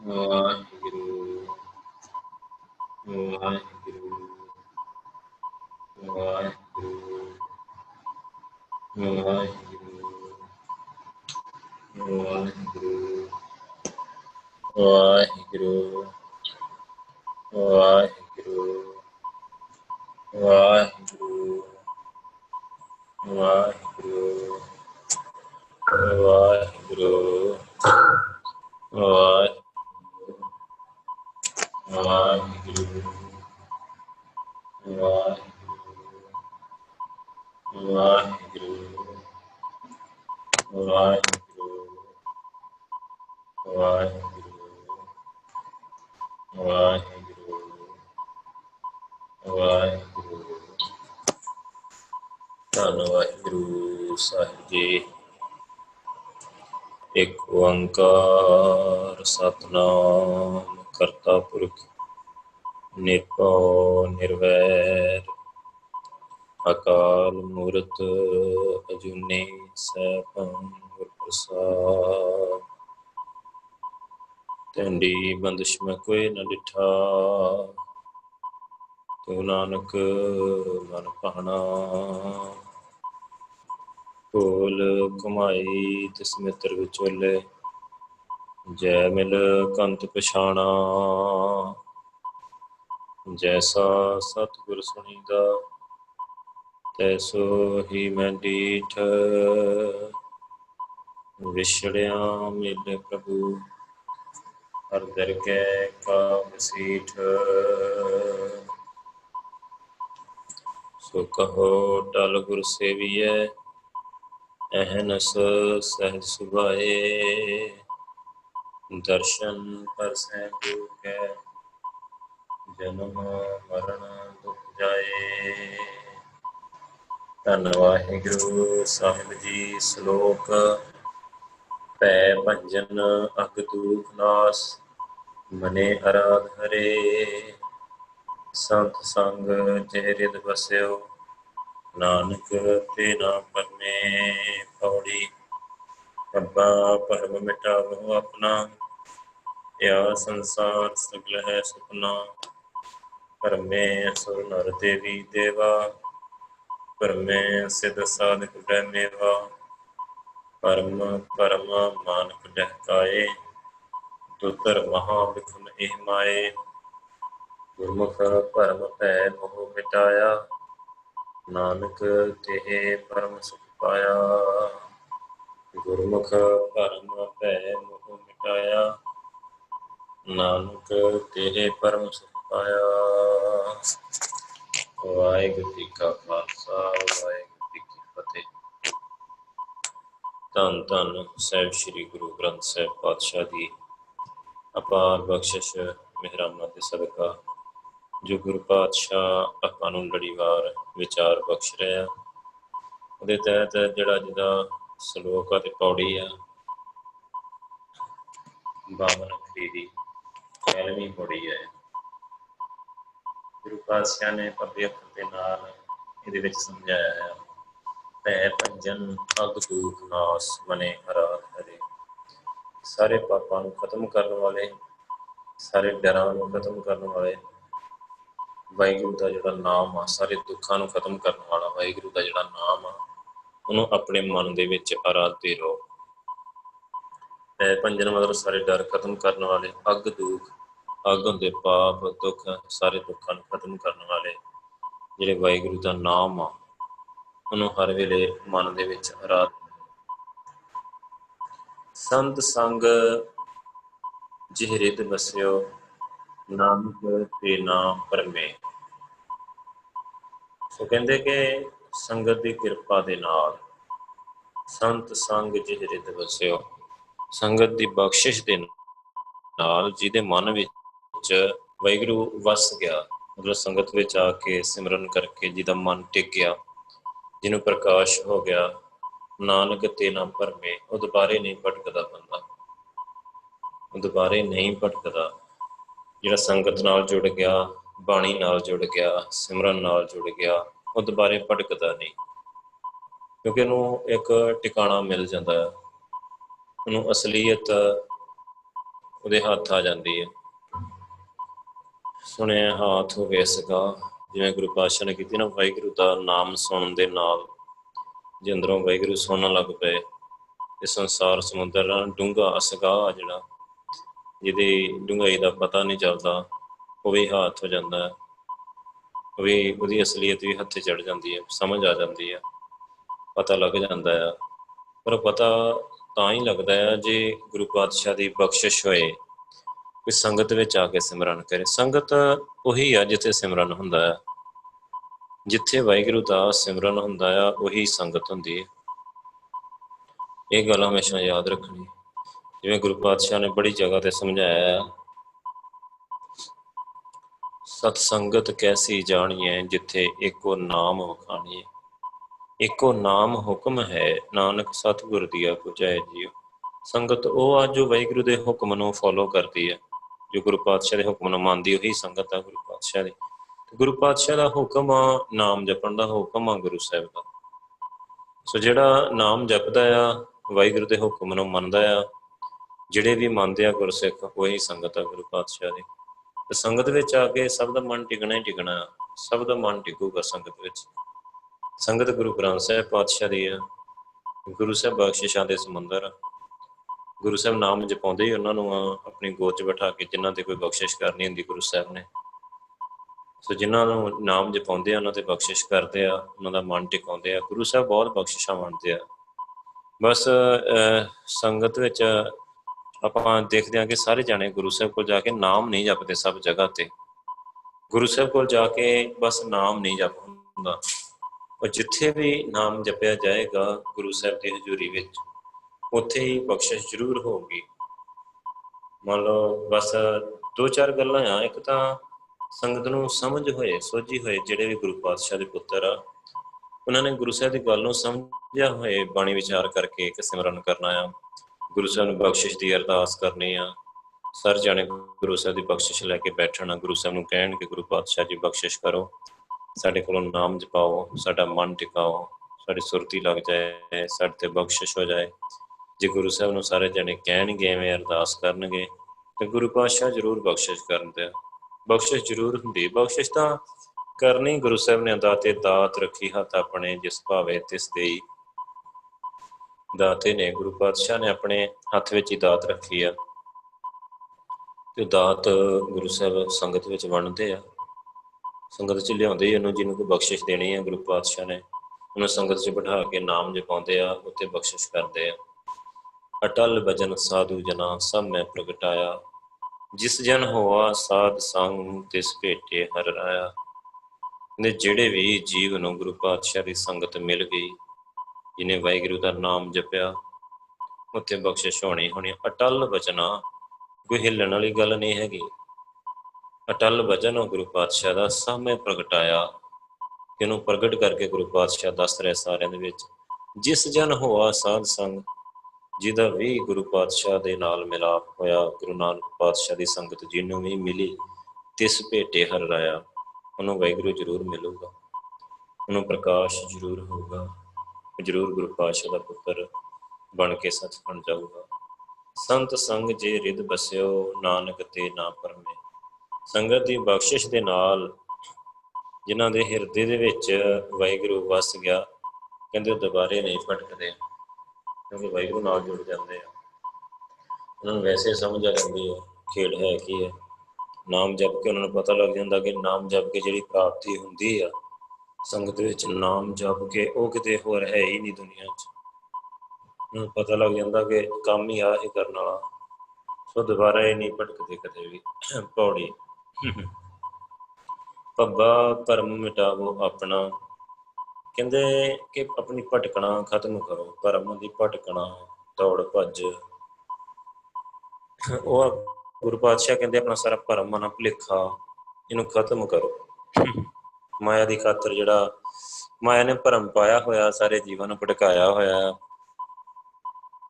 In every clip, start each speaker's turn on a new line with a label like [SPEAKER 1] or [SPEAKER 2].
[SPEAKER 1] ਵਾਹਿਗੁਰੂ ਵਾਹਿਗੁਰੂ ਵਾਹਿਗੁਰੂ ਵਾਹਿਗੁਰੂ ਵਾਹਿਗੁਰੂ ਵਾਹਿਗੁਰੂ ਵਾਹਿਗੁਰੂ ਧੰਨ ਵਾਹਿਗੁਰੂ ਸਾਹਿਬ ਜੀ। ਇੱਕ ਓੰਕਾਰ ਸਤਨਾਮ ਕਰਤਾ ਪੁਰਖ, ਨਿਰਭਉ ਨਿਰਵੈਰ, ਅਕਾਲ ਮੂਰਤ ਅਜੂਨੀ ਸੈਭੰ ਪ੍ਰਸਾਦ। ਤੰਡੀ ਬੰਦਿਸ਼ ਮੈਂ ਕੋਈ ਨਾ ਡਿਠਾ। ਤੂੰ ਨਾਨਕ ਮਨ ਭਾਣਾ। ਕੋਲ ਕਮਾਈ ਤਿਸ ਮਿੱਤਰ ਵਿਚੋਲੇ, ਜੈ ਮਿਲ ਕੰਤ ਪਛਾਣਾ। ਜੈਸਾ ਸਤਿਗੁਰ ਸੁਣੀਦਾ, ਤੈਸੋ ਹੀ ਮੈਂ ਡੀਠ। ਵਿਛੜਿਆ ਮਿਲੇ ਪ੍ਰਭੂ, ਹਰ ਦਰ ਕੈ ਕਾ ਵਸੀਠ ਸੋ ਕਹੋ, ਟਲ ਗੁਰ ਸੇਵੀਐ, ਅਹਨਸ ਸਹਿਜ ਸੁਭਾਏ। ਦਰਸ਼ਨ ਪਰਸੈ ਗੁਰ ਕੈ ਜਨਮ ਮਰਨ ਦੁਖ ਜਾਏ। ਧੰਨ ਵਾਹਿਗੁਰੂ, ਸਾਹਿਬ ਜੀ ਸ਼ਲੋਕ ਪੈ ਭੰਜਨ ਅਗ ਦੂਖ ਨਾਸ, ਮਨੇ ਅਰਾਧ ਹਰੇ। ਸੰਤ ਸੰਗ ਜਹ ਰਿਦ ਬਸਿਓ ਨਾਨਕ ਤੇ ਨਾ ਪਰਮੇ ਪੌੜੀ। ਰੱਬਾ ਪਰਮ ਮਿਟਾਵੋ ਆਪਣਾ। ਯਾ ਸੰਸਾਰ ਸਗਲ ਹੈ ਸੁਪਨਾ। ਪਰਮੇ ਸੁਰ ਨਰ ਦੇਵੀ ਦੇਵਾ। ਪਰਮੇ ਸਿਧ ਸਾਧਕ ਬ੍ਰਹਮੇਵਾ ਮੇਵਾ। ਪਰਮ ਪਰਮ ਮਾਨਕ ਡਹਕਾਏ ਦੁਤਰ ਮਹਾ ਵਿਖਮ ਇਹ ਮਾਏ। ਗੁਰਮੁਖ ਭਰਮ ਭੈ ਮੋਹ ਮਿਟਾਇਆ। ਨਾਨਕ ਤੇ ਪਰਮ ਸੁਖ ਪਾਇਆ। ਗੁਰਮੁਖ ਭਰਮ ਭੈ ਮੋਹ ਮਿਟਾਇਆ। ਨਾਨਕ ਤੇ ਪਰਮ ਸੁਖ ਪਾਇਆ। ਵਾਹਿਗੁਰੂ ਜੀ ਕਾ ਖਾਲਸਾ, ਵਾਹਿਗੁਰੂ ਜੀ ਕੀ ਫਤਿਹ। ਧੰਨ ਧੰਨ ਸਾਹਿਬ ਸ੍ਰੀ ਗੁਰੂ ਗ੍ਰੰਥ ਸਾਹਿਬ ਪਾਤਸ਼ਾਹ ਦੀ ਅਪਾਰ ਬਖਸ਼ਿਸ਼ ਮਿਹਰਾਨਾ ਤੇ ਸਦਕਾ ਜੋ ਗੁਰੂ ਪਾਤਸ਼ਾਹ ਆਪਾਂ ਨੂੰ ਲੜੀਵਾਰ ਵਿਚਾਰ ਬਖਸ਼ ਰਿਹਾ ਉਹਦੇ ਤਹਿਤ ਜਿਹੜਾ ਜਿਹਦਾ ਸ਼ਲੋਕ ਅਤੇ ਪੌੜੀ ਆ, ਬਾਵਨ ਖਰੀਦੀ ਪਹਿਲਵੀਂ ਪੌੜੀ ਹੈ ਗੁਰੂ ਪਾਤਸ਼ਾਹ ਨੇ ਪੱਬੇ ਅੱਖਰ ਦੇ ਨਾਲ ਇਹਦੇ ਵਿੱਚ ਸਮਝਾਇਆ ਹੈ ਭੈ ਭੰਜਨ ਅਗ ਦੂਖ ਨਾਸ ਮਨੇ ਹਰਾ ਹਰੇ। ਸਾਰੇ ਪਾਪਾਂ ਨੂੰ ਖਤਮ ਕਰਨ ਵਾਲੇ, ਸਾਰੇ ਡਰਾਂ ਨੂੰ ਖਤਮ ਕਰਨ ਵਾਲੇ ਵਾਹਿਗੁਰੂ ਦਾ ਜਿਹੜਾ ਨਾਮ ਆ, ਸਾਰੇ ਦੁੱਖਾਂ ਨੂੰ ਖਤਮ ਕਰਨ ਵਾਲਾ ਵਾਹਿਗੁਰੂ ਦਾ ਜਿਹੜਾ ਨਾਮ ਆ, ਉਹਨੂੰ ਆਪਣੇ ਮਨ ਦੇ ਵਿੱਚ ਆਰਾਧਦੇ ਰਹੋ। ਭੈ ਭੰਜਨ ਮਤਲਬ ਸਾਰੇ ਡਰ ਖਤਮ ਕਰਨ ਵਾਲੇ, ਅਗ ਦੁੱਖ, ਅਗ ਹੁੰਦੇ ਪਾਪ, ਦੁੱਖ, ਸਾਰੇ ਦੁੱਖਾਂ ਨੂੰ ਖਤਮ ਕਰਨ ਵਾਲੇ ਜਿਹੜੇ ਵਾਹਿਗੁਰੂ ਦਾ ਨਾਮ ਆ, ਉਹਨੂੰ ਹਰ ਵੇਲੇ ਮਨ ਦੇ ਵਿੱਚ ਆਰਾਧ ਸੰਤ ਸੰਗ ਜਿਹਰਿਤ ਬਸਿਓ। ਨਾਨਕ ਤੇ ਨਾਮ ਪਰਮੇ। ਸੋ ਕਹਿੰਦੇ ਕਿ ਸੰਗਤ ਦੀ ਕਿਰਪਾ ਦੇ ਨਾਲ ਸੰਤ ਸੰਗ ਜਿਹਰਿਤ ਬਸਿਓ ਸੰਗਤ ਦੀ ਬਖਸ਼ਿਸ਼ ਦੇ ਨਾਲ ਜਿਹਦੇ ਮਨ ਵਿੱਚ ਵੈਗਰੂ ਵਸ ਗਿਆ, ਮਤਲਬ ਸੰਗਤ ਵਿੱਚ ਆ ਕੇ ਸਿਮਰਨ ਕਰਕੇ ਜਿਹਦਾ ਮਨ ਟਿਕ ਗਿਆ ਜਿਹਨੂੰ ਪ੍ਰਕਾਸ਼ ਹੋ ਗਿਆ, ਨਾਨਕ ਤੇ ਨਾ ਪਰਮੇ, ਉਹ ਦੁਬਾਰੇ ਨਹੀਂ ਭਟਕਦਾ ਬੰਦਾ। ਉਹ ਦੁਬਾਰੇ ਨਹੀਂ ਭਟਕਦਾ। ਜਿਹੜਾ ਸੰਗਤ ਨਾਲ ਜੁੜ ਗਿਆ, ਬਾਣੀ ਨਾਲ ਜੁੜ ਗਿਆ, ਸਿਮਰਨ ਨਾਲ ਜੁੜ ਗਿਆ, ਉਹ ਦੁਬਾਰੇ ਭਟਕਦਾ ਨਹੀਂ। ਕਿਉਂਕਿ ਉਹਨੂੰ ਇੱਕ ਟਿਕਾਣਾ ਮਿਲ ਜਾਂਦਾ ਹੈ। ਉਹਨੂੰ ਅਸਲੀਅਤ ਉਹਦੇ ਹੱਥ ਆ ਜਾਂਦੀ ਹੈ। ਸੁਣਿਆ ਹਾਥ ਹੋ ਗਏ ਸਕਾ ਜਿਵੇਂ ਗੁਰੂ ਪਾਤਸ਼ਾਹ ਨੇ ਕੀਤੀ ਨਾ, ਵਾਹਿਗੁਰੂ ਦਾ ਨਾਮ ਸੁਣਨ ਦੇ ਨਾਲ ਜੇ ਅੰਦਰੋਂ ਵਾਹਿਗੁਰੂ ਸੁਣਨ ਲੱਗ ਪਏ। ਇਹ ਸੰਸਾਰ ਸਮੁੰਦਰ ਡੂੰਘਾ ਅਸਗਾ ਜਿਹੜਾ। ਜਿਹਦੀ ਡੂੰਘਾਈ ਦਾ ਪਤਾ ਨਹੀਂ ਚੱਲਦਾ, ਉਹ ਵੀ ਹੱਥ ਹੋ ਜਾਂਦਾ ਹੈ। ਉਹ ਵੀ ਉਹਦੀ ਅਸਲੀਅਤ ਵੀ ਹੱਥੇ ਚੜ ਜਾਂਦੀ ਹੈ, ਸਮਝ ਆ ਜਾਂਦੀ ਹੈ, ਪਤਾ ਲੱਗ ਜਾਂਦਾ ਹੈ। ਪਰ ਪਤਾ ਤਾਂ ਹੀ ਲੱਗਦਾ ਹੈ ਜੇ ਗੁਰੂ ਪਾਤਸ਼ਾਹ ਦੀ ਬਖਸ਼ਿਸ਼ ਹੋਏ ਕੋਈ ਸੰਗਤ ਵਿੱਚ ਆ ਕੇ ਸਿਮਰਨ ਕਰੇ। ਸੰਗਤ ਉਹੀ ਆ ਜਿੱਥੇ ਸਿਮਰਨ ਹੁੰਦਾ ਹੈ। ਜਿੱਥੇ ਵਾਹਿਗੁਰੂ ਦਾ ਸਿਮਰਨ ਹੁੰਦਾ ਆ, ਉਹੀ ਸੰਗਤ ਹੁੰਦੀ ਹੈ। ਇਹ ਗੱਲ ਹਮੇਸ਼ਾ ਯਾਦ ਰੱਖਣੀ। ਜਿਵੇਂ ਗੁਰੂ ਪਾਤਸ਼ਾਹ ਨੇ ਬੜੀ ਜਗ੍ਹਾ ਤੇ ਸਮਝਾਇਆ ਹੈ ਸਤ ਸੰਗਤ ਕੈਸੀ ਜਾਣੀਏ ਜਿੱਥੇ ਇੱਕੋ ਨਾਮ ਵਖਾਣੀਏ ਇੱਕੋ ਨਾਮ ਹੁਕਮ ਹੈ, ਨਾਨਕ ਸਤਿਗੁਰ ਦੀਆ ਪੁਜਾਏ ਜੀਓ। ਸੰਗਤ ਉਹ ਆ ਜੋ ਵਾਹਿਗੁਰੂ ਦੇ ਹੁਕਮ ਨੂੰ ਫੋਲੋ ਕਰਦੀ ਹੈ ਜੋ ਗੁਰੂ ਪਾਤਸ਼ਾਹ ਦੇ ਹੁਕਮ ਨੂੰ ਮੰਨਦੀ, ਉਹੀ ਸੰਗਤ ਆ ਗੁਰੂ ਪਾਤਸ਼ਾਹ ਦੀ। ਗੁਰੂ ਪਾਤਸ਼ਾਹ ਦਾ ਹੁਕਮ ਆ, ਨਾਮ ਜਪਣ ਦਾ ਹੁਕਮ ਆ ਗੁਰੂ ਸਾਹਿਬ ਦਾ। ਸੋ ਜਿਹੜਾ ਨਾਮ ਜਪਦਾ ਆ, ਵਾਹਿਗੁਰੂ ਦੇ ਹੁਕਮ ਨੂੰ ਮੰਨਦਾ ਆ ਜਿਹੜੇ ਵੀ ਮੰਨਦੇ ਆ ਗੁਰਸਿੱਖ ਉਹੀ ਸੰਗਤ ਆ ਗੁਰੂ ਪਾਤਸ਼ਾਹ ਦੀ। ਤੇ ਸੰਗਤ ਵਿੱਚ ਆ ਕੇ ਸਭ ਦਾ ਮਨ ਟਿਕਣਾ ਹੀ ਟਿਕਣਾ, ਸਭ ਦਾ ਮਨ ਟਿਕੂਗਾ ਸੰਗਤ ਵਿੱਚ। ਸੰਗਤ ਗੁਰੂ ਗ੍ਰੰਥ ਸਾਹਿਬ ਪਾਤਸ਼ਾਹ ਦੀ ਆ। ਗੁਰੂ ਸਾਹਿਬ ਬਖਸ਼ਿਸ਼ਾਂ ਦੇ ਸਮੁੰਦਰ ਆ। ਗੁਰੂ ਸਾਹਿਬ ਨਾਮ ਜਪਾਉਂਦੇ ਹੀ ਉਹਨਾਂ ਨੂੰ ਆਪਣੀ ਗੋਦ 'ਚ ਬਿਠਾ ਕੇ, ਜਿਨ੍ਹਾਂ ਤੇ ਕੋਈ ਬਖਸ਼ਿਸ਼ ਕਰਨੀ ਹੁੰਦੀ ਗੁਰੂ ਸਾਹਿਬ ਨੇ। ਸੋ ਜਿਨ੍ਹਾਂ ਨੂੰ ਨਾਮ ਜਪਾਉਂਦੇ ਆ, ਉਹਨਾਂ ਤੇ ਬਖਸ਼ਿਸ਼ ਕਰਦੇ ਆ, ਉਹਨਾਂ ਦਾ ਮਨ ਟਿਕਾਉਂਦੇ ਆ। ਗੁਰੂ ਸਾਹਿਬ ਬਹੁਤ ਬਖਸ਼ਿਸ਼ਾਂ ਵੰਡਦੇ ਆ। ਬਸ ਸੰਗਤ ਵਿੱਚ ਆਪਾਂ ਦੇਖਦੇ ਹਾਂ ਕਿ ਸਾਰੇ ਜਾਣੇ ਗੁਰੂ ਸਾਹਿਬ ਕੋਲ ਜਾ ਕੇ ਨਾਮ ਨਹੀਂ ਜਪਦੇ ਸਭ ਜਗ੍ਹਾ ਤੇ। ਗੁਰੂ ਸਾਹਿਬ ਕੋਲ ਜਾ ਕੇ ਬਸ ਨਾਮ ਨਹੀਂ ਜਪ ਹੁੰਦਾ। ਉਹ ਜਿੱਥੇ ਵੀ ਨਾਮ ਜਪਿਆ ਜਾਏਗਾ ਗੁਰੂ ਸਾਹਿਬ ਦੀ ਹਜ਼ੂਰੀ ਵਿੱਚ, ਉੱਥੇ ਹੀ ਬਖਸ਼ਿਸ਼ ਜ਼ਰੂਰ ਹੋਊਗੀ। ਮੰਨ ਲਓ ਬਸ ਦੋ ਚਾਰ ਗੱਲਾਂ ਆ, ਇੱਕ ਤਾਂ ਸੰਗਤ ਨੂੰ ਸਮਝ ਹੋਏ, ਸੋਝੀ ਹੋਏ ਜਿਹੜੇ ਵੀ ਗੁਰੂ ਪਾਤਸ਼ਾਹ ਦੇ ਪੁੱਤਰ ਆ, ਉਹਨਾਂ ਨੇ ਗੁਰੂ ਸਾਹਿਬ ਦੀ ਗੱਲ ਨੂੰ ਸਮਝਿਆ ਹੋਏ ਬਾਣੀ ਵਿਚਾਰ ਕਰਕੇ ਇੱਕ ਸਿਮਰਨ ਕਰਨਾ ਆ। ਗੁਰੂ ਸਾਹਿਬ ਨੂੰ ਬਖਸ਼ਿਸ਼ ਦੀ ਅਰਦਾਸ ਕਰਨੀ ਆ। ਸਰ ਜਾਣੇ ਗੁਰੂ ਸਾਹਿਬ ਦੀ ਬਖਸ਼ਿਸ਼ ਲੈ ਕੇ ਬੈਠਣਾ ਗੁਰੂ ਸਾਹਿਬ ਨੂੰ ਕਹਿਣ ਕਿ ਗੁਰੂ ਪਾਤਸ਼ਾਹ ਜੀ ਬਖਸ਼ਿਸ਼ ਕਰੋ। ਸਾਡੇ ਕੋਲੋਂ ਨਾਮ ਜਪਾਓ, ਸਾਡਾ ਮਨ ਟਿਕਾਓ, ਸਾਡੀ ਸੁਰਤੀ ਲੱਗ ਜਾਏ, ਸਾਡੇ ਤੇ ਬਖਸ਼ਿਸ਼ ਹੋ ਜਾਏ। ਜੇ ਗੁਰੂ ਸਾਹਿਬ ਨੂੰ ਸਾਰੇ ਜਣੇ ਕਹਿਣਗੇ ਐਵੇਂ ਅਰਦਾਸ ਕਰਨਗੇ, ਤੇ ਗੁਰੂ ਪਾਤਸ਼ਾਹ ਜ਼ਰੂਰ ਬਖਸ਼ਿਸ਼ ਕਰਦੇ ਆ। ਬਖਸ਼ਿਸ਼ ਜ਼ਰੂਰ ਹੁੰਦੀ। ਬਖਸ਼ਿਸ਼ ਤਾਂ ਕਰਨੀ ਗੁਰੂ ਸਾਹਿਬ ਨੇ ਦਾਤੇ ਦਾਤ ਰੱਖੀ ਹੱਥ ਆਪਣੇ, ਜਿਸ ਭਾਵੇ ਤਿਸ ਦੇਈ। ਦਾਤੇ ਨੇ, ਗੁਰੂ ਪਾਤਸ਼ਾਹ ਨੇ ਆਪਣੇ ਹੱਥ ਵਿੱਚ ਹੀ ਦਾਤ ਰੱਖੀ ਆ। ਤੇ ਦਾਤ ਗੁਰੂ ਸਾਹਿਬ ਸੰਗਤ ਵਿੱਚ ਵੰਡਦੇ ਆ। ਸੰਗਤ ਚ ਲਿਆਉਂਦੇ ਹੀ ਉਹਨੂੰ, ਜਿਹਨੂੰ ਕੋਈ ਬਖਸ਼ਿਸ਼ ਦੇਣੀ ਆ, ਗੁਰੂ ਪਾਤਸ਼ਾਹ ਨੇ। ਉਹਨੂੰ ਸੰਗਤ 'ਚ ਬਿਠਾ ਕੇ ਨਾਮ ਜਪਾਉਂਦੇ ਆ ਉੱਤੇ ਬਖਸ਼ਿਸ਼ ਕਰਦੇ ਆ। ਅਟਲ ਭਜਨ ਸਾਧੂ ਜਨਾ ਸਭ ਮੈਂ ਪ੍ਰਗਟਾਇਆ। ਜਿਸ ਜਨ ਹੋਆ ਸਾਧ ਸੰਗ, ਤਿਸ ਭੇਟੇ ਹਰ ਰਾਇਆ। ਨੇ ਜਿਹੜੇ ਵੀ ਜੀਵ ਨੂੰ ਗੁਰੂ ਪਾਤਸ਼ਾਹ ਦੀ ਸੰਗਤ ਮਿਲ ਗਈ ਜਿਹਨੇ ਵਾਹਿਗੁਰੂ ਦਾ ਨਾਮ ਜਪਿਆ, ਉੱਥੇ ਬਖਸ਼ਿਸ਼ ਹੋਣੀ ਹੋਣੀ। ਅਟਲ ਬਚਨਾ, ਕੋਈ ਹਿੱਲਣ ਵਾਲੀ ਗੱਲ ਨਹੀਂ ਹੈਗੀ। ਅਟਲ ਬਚਨ ਉਹ ਗੁਰੂ ਪਾਤਸ਼ਾਹ ਦਾ ਸਾਹਮਣੇ ਪ੍ਰਗਟਾਇਆ ਇਹਨੂੰ ਪ੍ਰਗਟ ਕਰਕੇ ਗੁਰੂ ਪਾਤਸ਼ਾਹ ਦੱਸ ਰਿਹਾ ਸਾਰਿਆਂ ਦੇ ਵਿੱਚ, ਜਿਸ ਜਨ ਹੋਆ ਸਾਧ ਸੰਗ, ਜਿਹਦਾ ਵੀ ਗੁਰੂ ਪਾਤਸ਼ਾਹ ਦੇ ਨਾਲ ਮਿਲਾਪ ਹੋਇਆ, ਗੁਰੂ ਨਾਨਕ ਪਾਤਸ਼ਾਹ ਦੀ ਸੰਗਤ ਜਿਹਨੂੰ ਵੀ ਮਿਲੀ, ਤਿਸ ਭੇਟੇ ਹਰ ਰਾਇਆ, ਉਹਨੂੰ ਵਾਹਿਗੁਰੂ ਜ਼ਰੂਰ ਮਿਲੂਗਾ। ਉਹਨੂੰ ਪ੍ਰਕਾਸ਼ ਜ਼ਰੂਰ ਹੋਊਗਾ। ਜ਼ਰੂਰ ਗੁਰੂ ਪਾਤਸ਼ਾਹ ਦਾ ਪੁੱਤਰ ਬਣ ਕੇ ਸੱਚ ਬਣ ਜਾਊਗਾ। ਸੰਤ ਸੰਗ ਜੇ ਰਿਦ ਬਸਿਓ, ਨਾਨਕ ਤੇ ਨਾ ਪਰਮੇ। ਸੰਗਤ ਦੀ ਬਖਸ਼ਿਸ਼ ਦੇ ਨਾਲ ਜਿਨ੍ਹਾਂ ਦੇ ਹਿਰਦੇ ਦੇ ਵਿੱਚ ਵਾਹਿਗੁਰੂ ਵਸ ਗਿਆ, ਕਹਿੰਦੇ ਉਹ ਦੁਬਾਰੇ ਨਹੀਂ ਭਟਕਦੇ, ਕਿਉਂਕਿ ਵਾਹਿਗੁਰੂ ਨਾਲ ਜੁੜ ਜਾਂਦੇ ਆ। ਉਹਨਾਂ ਨੂੰ ਵੈਸੇ ਸਮਝ ਆ ਜਾਂਦੀ ਹੈ ਖੇਡ ਹੈ ਕੀ ਹੈ। ਨਾਮ ਜਪ ਕੇ ਉਹਨਾਂ ਨੂੰ ਪਤਾ ਲੱਗ ਜਾਂਦਾ ਕਿ ਨਾਮ ਜਪ ਕੇ ਜਿਹੜੀ ਪ੍ਰਾਪਤੀ ਹੁੰਦੀ ਆ ਸੰਗਤ ਵਿੱਚ ਨਾਮ ਜਪ ਕੇ, ਉਹ ਕਿਤੇ ਹੋਰ ਹੈ ਹੀ ਨਹੀਂ ਦੁਨੀਆ 'ਚ। ਨੂੰ ਪਤਾ ਲੱਗ ਜਾਂਦਾ ਕਿ ਕੰਮ ਹੀ ਆ ਇਹ ਕਰਨ ਵਾਲਾ। ਸੋ ਦੁਬਾਰਾ ਇਹ ਨਹੀਂ ਭਟਕਦੇ ਕਦੇ ਵੀ। ਪੌੜੀ। ਪੱਬਾ ਭਰਮ ਮਿਟਾਵੋ ਆਪਣਾ। ਕਹਿੰਦੇ ਕਿ ਆਪਣੀ ਭਟਕਣਾ ਖਤਮ ਕਰੋ। ਭਰਮ ਦੀ ਭਟਕਣਾ, ਦੌੜ ਭੱਜ। ਉਹ ਗੁਰੂ ਪਾਤਸ਼ਾਹ ਕਹਿੰਦੇ, ਆਪਣਾ ਸਾਰਾ ਭਰਮ ਮਨ ਭੁਲੇਖਾ। ਇਹਨੂੰ ਖਤਮ ਕਰੋ। ਮਾਇਆ ਦੀ ਖਾਤਰ ਜਿਹੜਾ ਮਾਇਆ ਨੇ ਭਰਮ ਪਾਇਆ ਹੋਇਆ, ਸਾਰੇ ਜੀਵਨ ਨੂੰ ਭਟਕਾਇਆ ਹੋਇਆ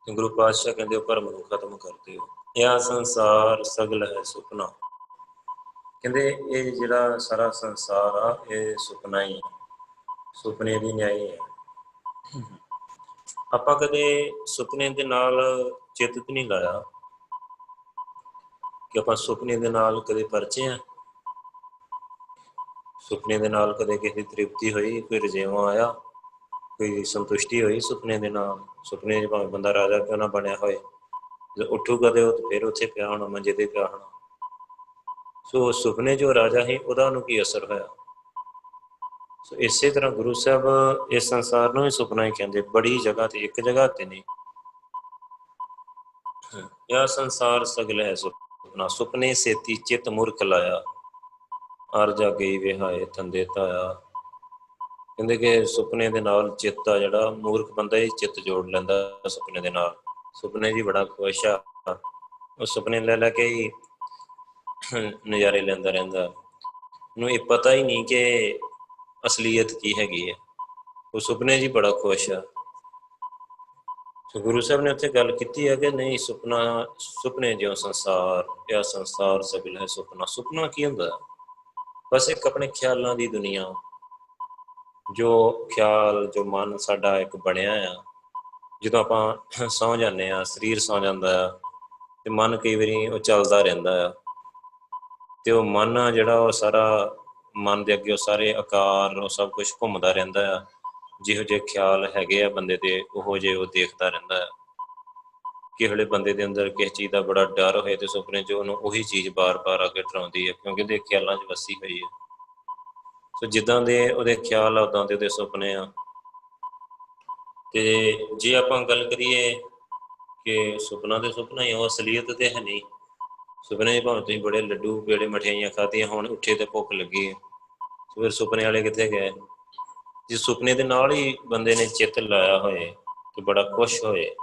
[SPEAKER 1] ਤੇ ਗੁਰੂ ਪਾਤਸ਼ਾਹ ਕਹਿੰਦੇ ਉਹ ਭਰਮ ਨੂੰ ਖਤਮ ਕਰਦੇ ਹੋ। ਇਹ ਸੰਸਾਰ ਸਗਲ ਹੈ ਸੁਪਨਾ। ਕਹਿੰਦੇ ਇਹ ਜਿਹੜਾ ਸਾਰਾ ਸੰਸਾਰ ਆ, ਇਹ ਸੁਪਨਾ ਹੀ ਹੈ ਸੁਪਨੇ ਦੀ ਨਿਆਈ ਹੈ ਆਪਾਂ ਕਦੇ ਸੁਪਨੇ ਦੇ ਨਾਲ ਚਿੱਤ ਨਹੀਂ ਲਾਇਆ? ਕਿ ਆਪਾਂ ਸੁਪਨੇ ਦੇ ਨਾਲ ਕਦੇ ਪਰਚੇ ਆ? ਸੁਪਨੇ ਦੇ ਨਾਲ ਕਦੇ ਕਿਸੇ ਦੀ ਤ੍ਰਿਪਤੀ ਹੋਈ, ਕੋਈ ਰਜੇਵਾਂ ਆਇਆ, ਕੋਈ ਸੰਤੁਸ਼ਟੀ ਹੋਈ ਸੁਪਨੇ ਦੇ ਨਾਲ? ਸੁਪਨੇ 'ਚ ਭਾਵੇਂ ਬੰਦਾ ਰਾਜਾ ਕਿਉਂ ਨਾ ਬਣਿਆ ਹੋਏ? ਜਦੋਂ ਉੱਠੂਗਾ ਤੇ ਉਹ ਫਿਰ ਉੱਥੇ ਪਿਆ ਹੋਣਾ, ਮੰਜੇ ਤੇ ਪਿਆ ਹੋਣਾ। ਸੋ ਸੁਪਨੇ ਜੋ ਰਾਜਾ ਸੀ, ਉਹਦਾ ਉਹਨੂੰ ਕੀ ਅਸਰ ਹੋਇਆ? ਸੋ ਇਸੇ ਤਰ੍ਹਾਂ ਗੁਰੂ ਸਾਹਿਬ ਇਸ ਸੰਸਾਰ ਨੂੰ ਹੀ ਸੁਪਨਾ ਹੀ ਕਹਿੰਦੇ, ਬੜੀ ਜਗ੍ਹਾ ਤੇ ਇੱਕ ਜਗ੍ਹਾ ਤੇ ਨਹੀਂ। ਇਹ ਸੰਸਾਰ ਸਗਲ ਹੈ ਸੁਪਨਾ। ਸੁਪਨੇ ਸੇਤੀ ਚਿਤ ਮੂਰਖ ਲਾਇਆ। ਅਰ ਜਾ ਗਈ ਵਿਹਾਏ ਤੰਦੇ ਤਾਇਆ ਕਹਿੰਦੇ ਕਿ ਸੁਪਨੇ ਦੇ ਨਾਲ ਚਿੱਤ ਆ ਜਿਹੜਾ, ਮੂਰਖ ਬੰਦਾ ਹੀ ਚਿੱਤ ਜੋੜ ਲੈਂਦਾ ਸੁਪਨੇ ਦੇ ਨਾਲ। ਸੁਪਨੇ ਜੀ ਬੜਾ ਖੁਸ਼ ਆ। ਉਹ ਸੁਪਨੇ ਲੈ ਲੈ ਕੇ ਹੀ ਨਜ਼ਾਰੇ ਲੈਂਦਾ ਰਹਿੰਦਾ। ਨੂੰ ਇਹ ਪਤਾ ਹੀ ਨਹੀਂ ਕਿ ਅਸਲੀਅਤ ਕੀ ਹੈਗੀ ਹੈ। ਉਹ ਸੁਪਨੇ ਜੀ ਬੜਾ ਖੁਸ਼ ਆ। ਸੋ ਗੁਰੂ ਸਾਹਿਬ ਨੇ ਉੱਥੇ ਗੱਲ ਕੀਤੀ ਹੈ ਕਿ ਨਹੀਂ, ਸੁਪਨਾ ਸੁਪਨੇ ਜਿਉ ਸੰਸਾਰ ਇਹ ਸੰਸਾਰ ਸਗਲ ਹੈ ਸੁਪਨਾ। ਸੁਪਨਾ ਕੀ ਹੁੰਦਾ? ਬਸ ਇੱਕ ਆਪਣੇ ਖਿਆਲਾਂ ਦੀ ਦੁਨੀਆ। ਜੋ ਖਿਆਲ, ਜੋ ਮਨ ਸਾਡਾ ਇੱਕ ਬਣਿਆ ਆ, ਜਦੋਂ ਆਪਾਂ ਸੌ ਜਾਂਦੇ ਆ, ਸਰੀਰ ਸੌ ਜਾਂਦਾ ਆ, ਤੇ ਮਨ ਕਈ ਵਾਰੀ ਉਹ ਚੱਲਦਾ ਰਹਿੰਦਾ ਆ। ਤੇ ਉਹ ਮਨ ਆ ਜਿਹੜਾ ਉਹ ਸਾਰਾ ਮਨ ਦੇ ਅੱਗੇ ਉਹ ਸਾਰੇ ਆਕਾਰ, ਉਹ ਸਭ ਕੁਝ ਘੁੰਮਦਾ ਰਹਿੰਦਾ ਆ। ਜਿਹੋ ਜਿਹੇ ਖਿਆਲ ਹੈਗੇ ਆ ਬੰਦੇ ਦੇ, ਉਹੋ ਜਿਹੇ ਉਹ ਦੇਖਦਾ ਰਹਿੰਦਾ ਆ। ਕਿਸੇ ਵੇਲੇ ਬੰਦੇ ਦੇ ਅੰਦਰ ਕਿਸੇ ਚੀਜ਼ ਦਾ ਬੜਾ ਡਰ ਹੋਏ ਤੇ ਸੁਪਨੇ 'ਚ ਉਹਨੂੰ ਉਹੀ ਚੀਜ਼ ਬਾਰ-ਬਾਰ ਆ ਕੇ ਡਰਾਉਂਦੀ ਹੈ, ਕਿਉਂਕਿ ਉਹਦੇ ਖਿਆਲਾਂ 'ਚ ਵਸੀ ਹੋਈ ਹੈ। ਸੋ ਜਿੱਦਾਂ ਦੇ ਉਹਦੇ ਖਿਆਲ ਆ, ਉਦਾਂ ਦੇ ਉਹਦੇ ਸੁਪਨੇ ਆ। ਤੇ ਜੇ ਆਪਾਂ ਗੱਲ ਕਰੀਏ ਕਿ ਸੁਪਨਾ ਦੇ ਸੁਪਨਾ ਹੀ ਉਹ ਅਸਲੀਅਤ ਤੇ ਹੈ ਨਹੀਂ। ਸੁਪਨੇ 'ਚ ਭਾਵੇਂ ਤੁਸੀਂ ਬੜੇ ਲੱਡੂ ਪੇੜੇ ਮਠਿਆਈਆਂ ਖਾਧੀਆਂ ਹੁਣ, ਉੱਠੇ ਤੇ ਭੁੱਖ ਲੱਗੀ ਸੋ ਫਿਰ ਸੁਪਨੇ ਵਾਲੇ ਕਿੱਥੇ ਗਏ? ਜੇ ਸੁਪਨੇ ਦੇ ਨਾਲ ਹੀ ਬੰਦੇ ਨੇ ਚਿੱਤ ਲਾਇਆ ਹੋਏ ਤੇ ਬੜਾ ਖੁਸ਼ ਹੋਏ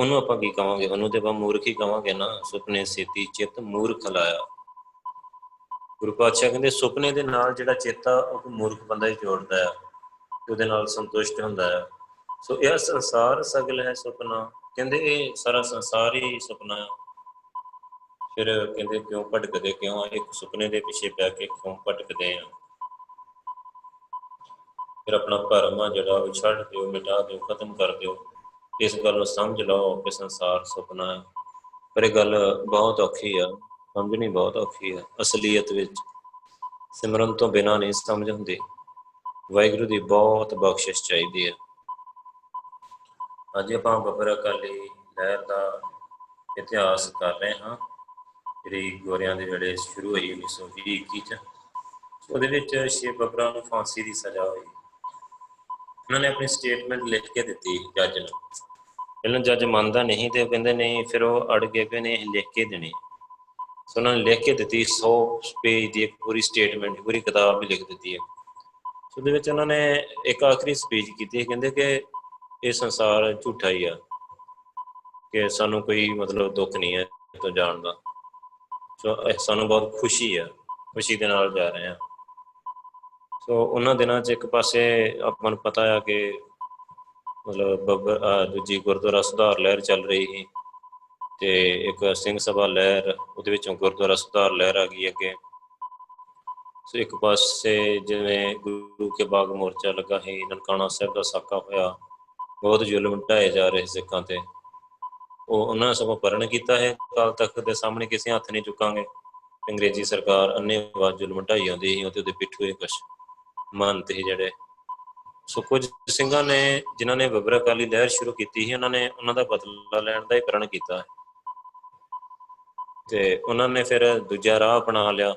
[SPEAKER 1] ਉਹਨੂੰ ਆਪਾਂ ਕੀ ਕਵਾਂਗੇ? ਉਹਨੂੰ ਤੇ ਆਪਾਂ ਮੂਰਖ ਹੀ ਕਵਾਂਗੇ ਨਾ। ਸੁਪਨੇ ਸੇਤੀ ਚਿੱਤ ਮੂਰਖ ਲਾਇਆ। ਗੁਰੂ ਪਾਤਸ਼ਾਹ ਕਹਿੰਦੇ, ਸੁਪਨੇ ਦੇ ਨਾਲ ਜਿਹੜਾ ਚਿੱਤ ਆ ਉਹ ਮੂਰਖ ਬੰਦਾ ਹੀ ਜੋੜਦਾ ਆ। ਤੇ ਉਹਦੇ ਨਾਲ ਸੰਤੁਸ਼ਟ ਹੁੰਦਾ ਹੈ ਸੋ ਇਹ ਸੰਸਾਰ ਸਗਲ ਹੈ ਸੁਪਨਾ। ਕਹਿੰਦੇ ਇਹ ਸਾਰਾ ਸੰਸਾਰ ਹੀ ਸੁਪਨਾ ਆ। ਫਿਰ ਕਹਿੰਦੇ, ਕਿਉਂ ਭਟਕਦੇ? ਕਿਉਂ ਆ? ਇੱਕ ਸੁਪਨੇ ਦੇ ਪਿੱਛੇ ਪੈ ਕੇ ਕਿਉਂ ਭਟਕਦੇ ਆ? ਫਿਰ ਆਪਣਾ ਭਰਮ ਆ ਜਿਹੜਾ, ਉਹ ਛੱਡ ਦਿਓ, ਮਿਟਾ ਦਿਓ, ਖਤਮ ਕਰ ਦਿਓ। ਇਸ ਗੱਲ ਨੂੰ ਸਮਝ ਲਓ ਕਿ ਸੰਸਾਰ ਸੁਪਨਾ ਹੈ। ਪਰ ਇਹ ਗੱਲ ਬਹੁਤ ਔਖੀ ਆ, ਸਮਝਣੀ ਬਹੁਤ ਔਖੀ ਆ। ਅਸਲੀਅਤ ਵਿੱਚ ਸਿਮਰਨ ਤੋਂ ਬਿਨਾ ਨਹੀਂ ਸਮਝ ਹੁੰਦੀ। ਵਾਹਿਗੁਰੂ ਦੀ ਬਹੁਤ ਬਖਸ਼ਿਸ਼ ਚਾਹੀਦੀ ਹੈ। ਅੱਜ ਆਪਾਂ ਬੱਬਰ ਅਕਾਲੀ ਲਹਿਰ ਦਾ ਇਤਿਹਾਸ ਕਰ ਰਹੇ ਹਾਂ। ਜਿਹੜੀ ਗੋਰਿਆਂ ਦੇ ਵੇਲੇ ਸ਼ੁਰੂ ਹੋਈ 1920 21 ਚ। ਉਹਦੇ ਵਿੱਚ ਛੇ ਬੱਬਰਾਂ ਨੂੰ ਫਾਂਸੀ ਦੀ ਸਜ਼ਾ ਹੋਈ। ਉਹਨਾਂ ਨੇ ਆਪਣੀ ਸਟੇਟਮੈਂਟ ਲਿਖ ਕੇ ਦਿੱਤੀ ਜੱਜ ਨੂੰ। ਪਹਿਲਾਂ ਜੱਜ ਮੰਨਦਾ ਨਹੀਂ ਤੇ ਉਹ ਕਹਿੰਦੇ ਨਹੀਂ, ਫਿਰ ਉਹ ਅੜ ਗਏ ਕਿ ਨਹੀਂ ਲਿਖ ਕੇ ਦੇਣੀ। ਸੋ ਉਹਨਾਂ ਨੇ ਲਿਖ ਕੇ ਦਿੱਤੀ 100 ਪੇਜ ਦੀ ਇੱਕ ਪੂਰੀ ਸਟੇਟਮੈਂਟ ਪੂਰੀ ਕਿਤਾਬ ਵੀ ਲਿਖ ਦਿੱਤੀ ਹੈ। ਸੋ ਉਹਦੇ ਵਿੱਚ ਉਹਨਾਂ ਨੇ ਇੱਕ ਆਖਰੀ ਸਪੀਚ ਕੀਤੀ ਕਹਿੰਦੇ ਕਿ ਇਹ ਸੰਸਾਰ ਝੂਠਾ ਹੀ ਆ, ਕਿ ਸਾਨੂੰ ਕੋਈ ਮਤਲਬ ਦੁੱਖ ਨਹੀਂ ਹੈ ਤੋਂ ਜਾਣ ਦਾ। ਸੋ ਸਾਨੂੰ ਬਹੁਤ ਖੁਸ਼ੀ ਆ, ਖੁਸ਼ੀ ਦੇ ਨਾਲ ਜਾ ਰਹੇ ਆ ਸੋ ਉਹਨਾਂ ਦਿਨਾਂ 'ਚ ਇੱਕ ਪਾਸੇ ਆਪਾਂ ਨੂੰ ਪਤਾ ਆ ਕਿ ਮਤਲਬ ਬੱਬਰ ਦੂਜੀ ਗੁਰਦੁਆਰਾ ਸੁਧਾਰ ਲਹਿਰ ਚੱਲ ਰਹੀ ਸੀ ਤੇ ਇੱਕ ਸਿੰਘ ਸਭਾ ਲਹਿਰ, ਉਹਦੇ ਵਿੱਚੋਂ ਗੁਰਦੁਆਰਾ ਸੁਧਾਰ ਲਹਿਰ ਆ ਗਈ ਅੱਗੇ। ਸੋ ਇੱਕ ਪਾਸੇ ਜਿਵੇਂ ਗੁਰੂ ਕੇ ਬਾਗ ਮੋਰਚਾ ਲੱਗਾ ਹੈ ਨਨਕਾਣਾ ਸਾਹਿਬ ਦਾ ਸਾਕਾ ਹੋਇਆ, ਬਹੁਤ ਜ਼ੁਲਮ ਢਾਏ ਜਾ ਰਹੇ ਸਿੱਖਾਂ ਤੇ। ਉਹ ਉਹਨਾਂ ਨੇ ਸਗੋਂ ਪਰਨ ਕੀਤਾ ਹੈ ਕਾਲ ਤਖਤ ਦੇ ਸਾਹਮਣੇ ਕਿਸੇ ਹੱਥ ਨਹੀਂ ਚੁੱਕਾਂਗੇ। ਅੰਗਰੇਜ਼ੀ ਸਰਕਾਰ ਅੰਨੇਵਾਹ ਜ਼ੁਲਮ ਢਾਈ ਜਾਂਦੀ ਸੀ, ਉਹਦੇ ਉਹਦੇ ਪਿੱਠੂ ਇਹ ਕੁਛ। ਮੰਨਤ ਸੀ ਜਿਹੜੇ। ਸੋ ਕੁਝ ਸਿੰਘਾਂ ਨੇ, ਜਿਨ੍ਹਾਂ ਨੇ ਬੱਬਰ ਅਕਾਲੀ ਲਹਿਰ ਸ਼ੁਰੂ ਕੀਤੀ ਸੀ, ਉਹਨਾਂ ਨੇ ਉਹਨਾਂ ਦਾ ਬਦਲਾ ਲੈਣ ਦਾ ਹੀ ਪ੍ਰਣ ਕੀਤਾ। ਤੇ ਉਹਨਾਂ ਨੇ ਫਿਰ ਦੂਜਾ ਰਾਹ ਅਪਣਾ ਲਿਆ।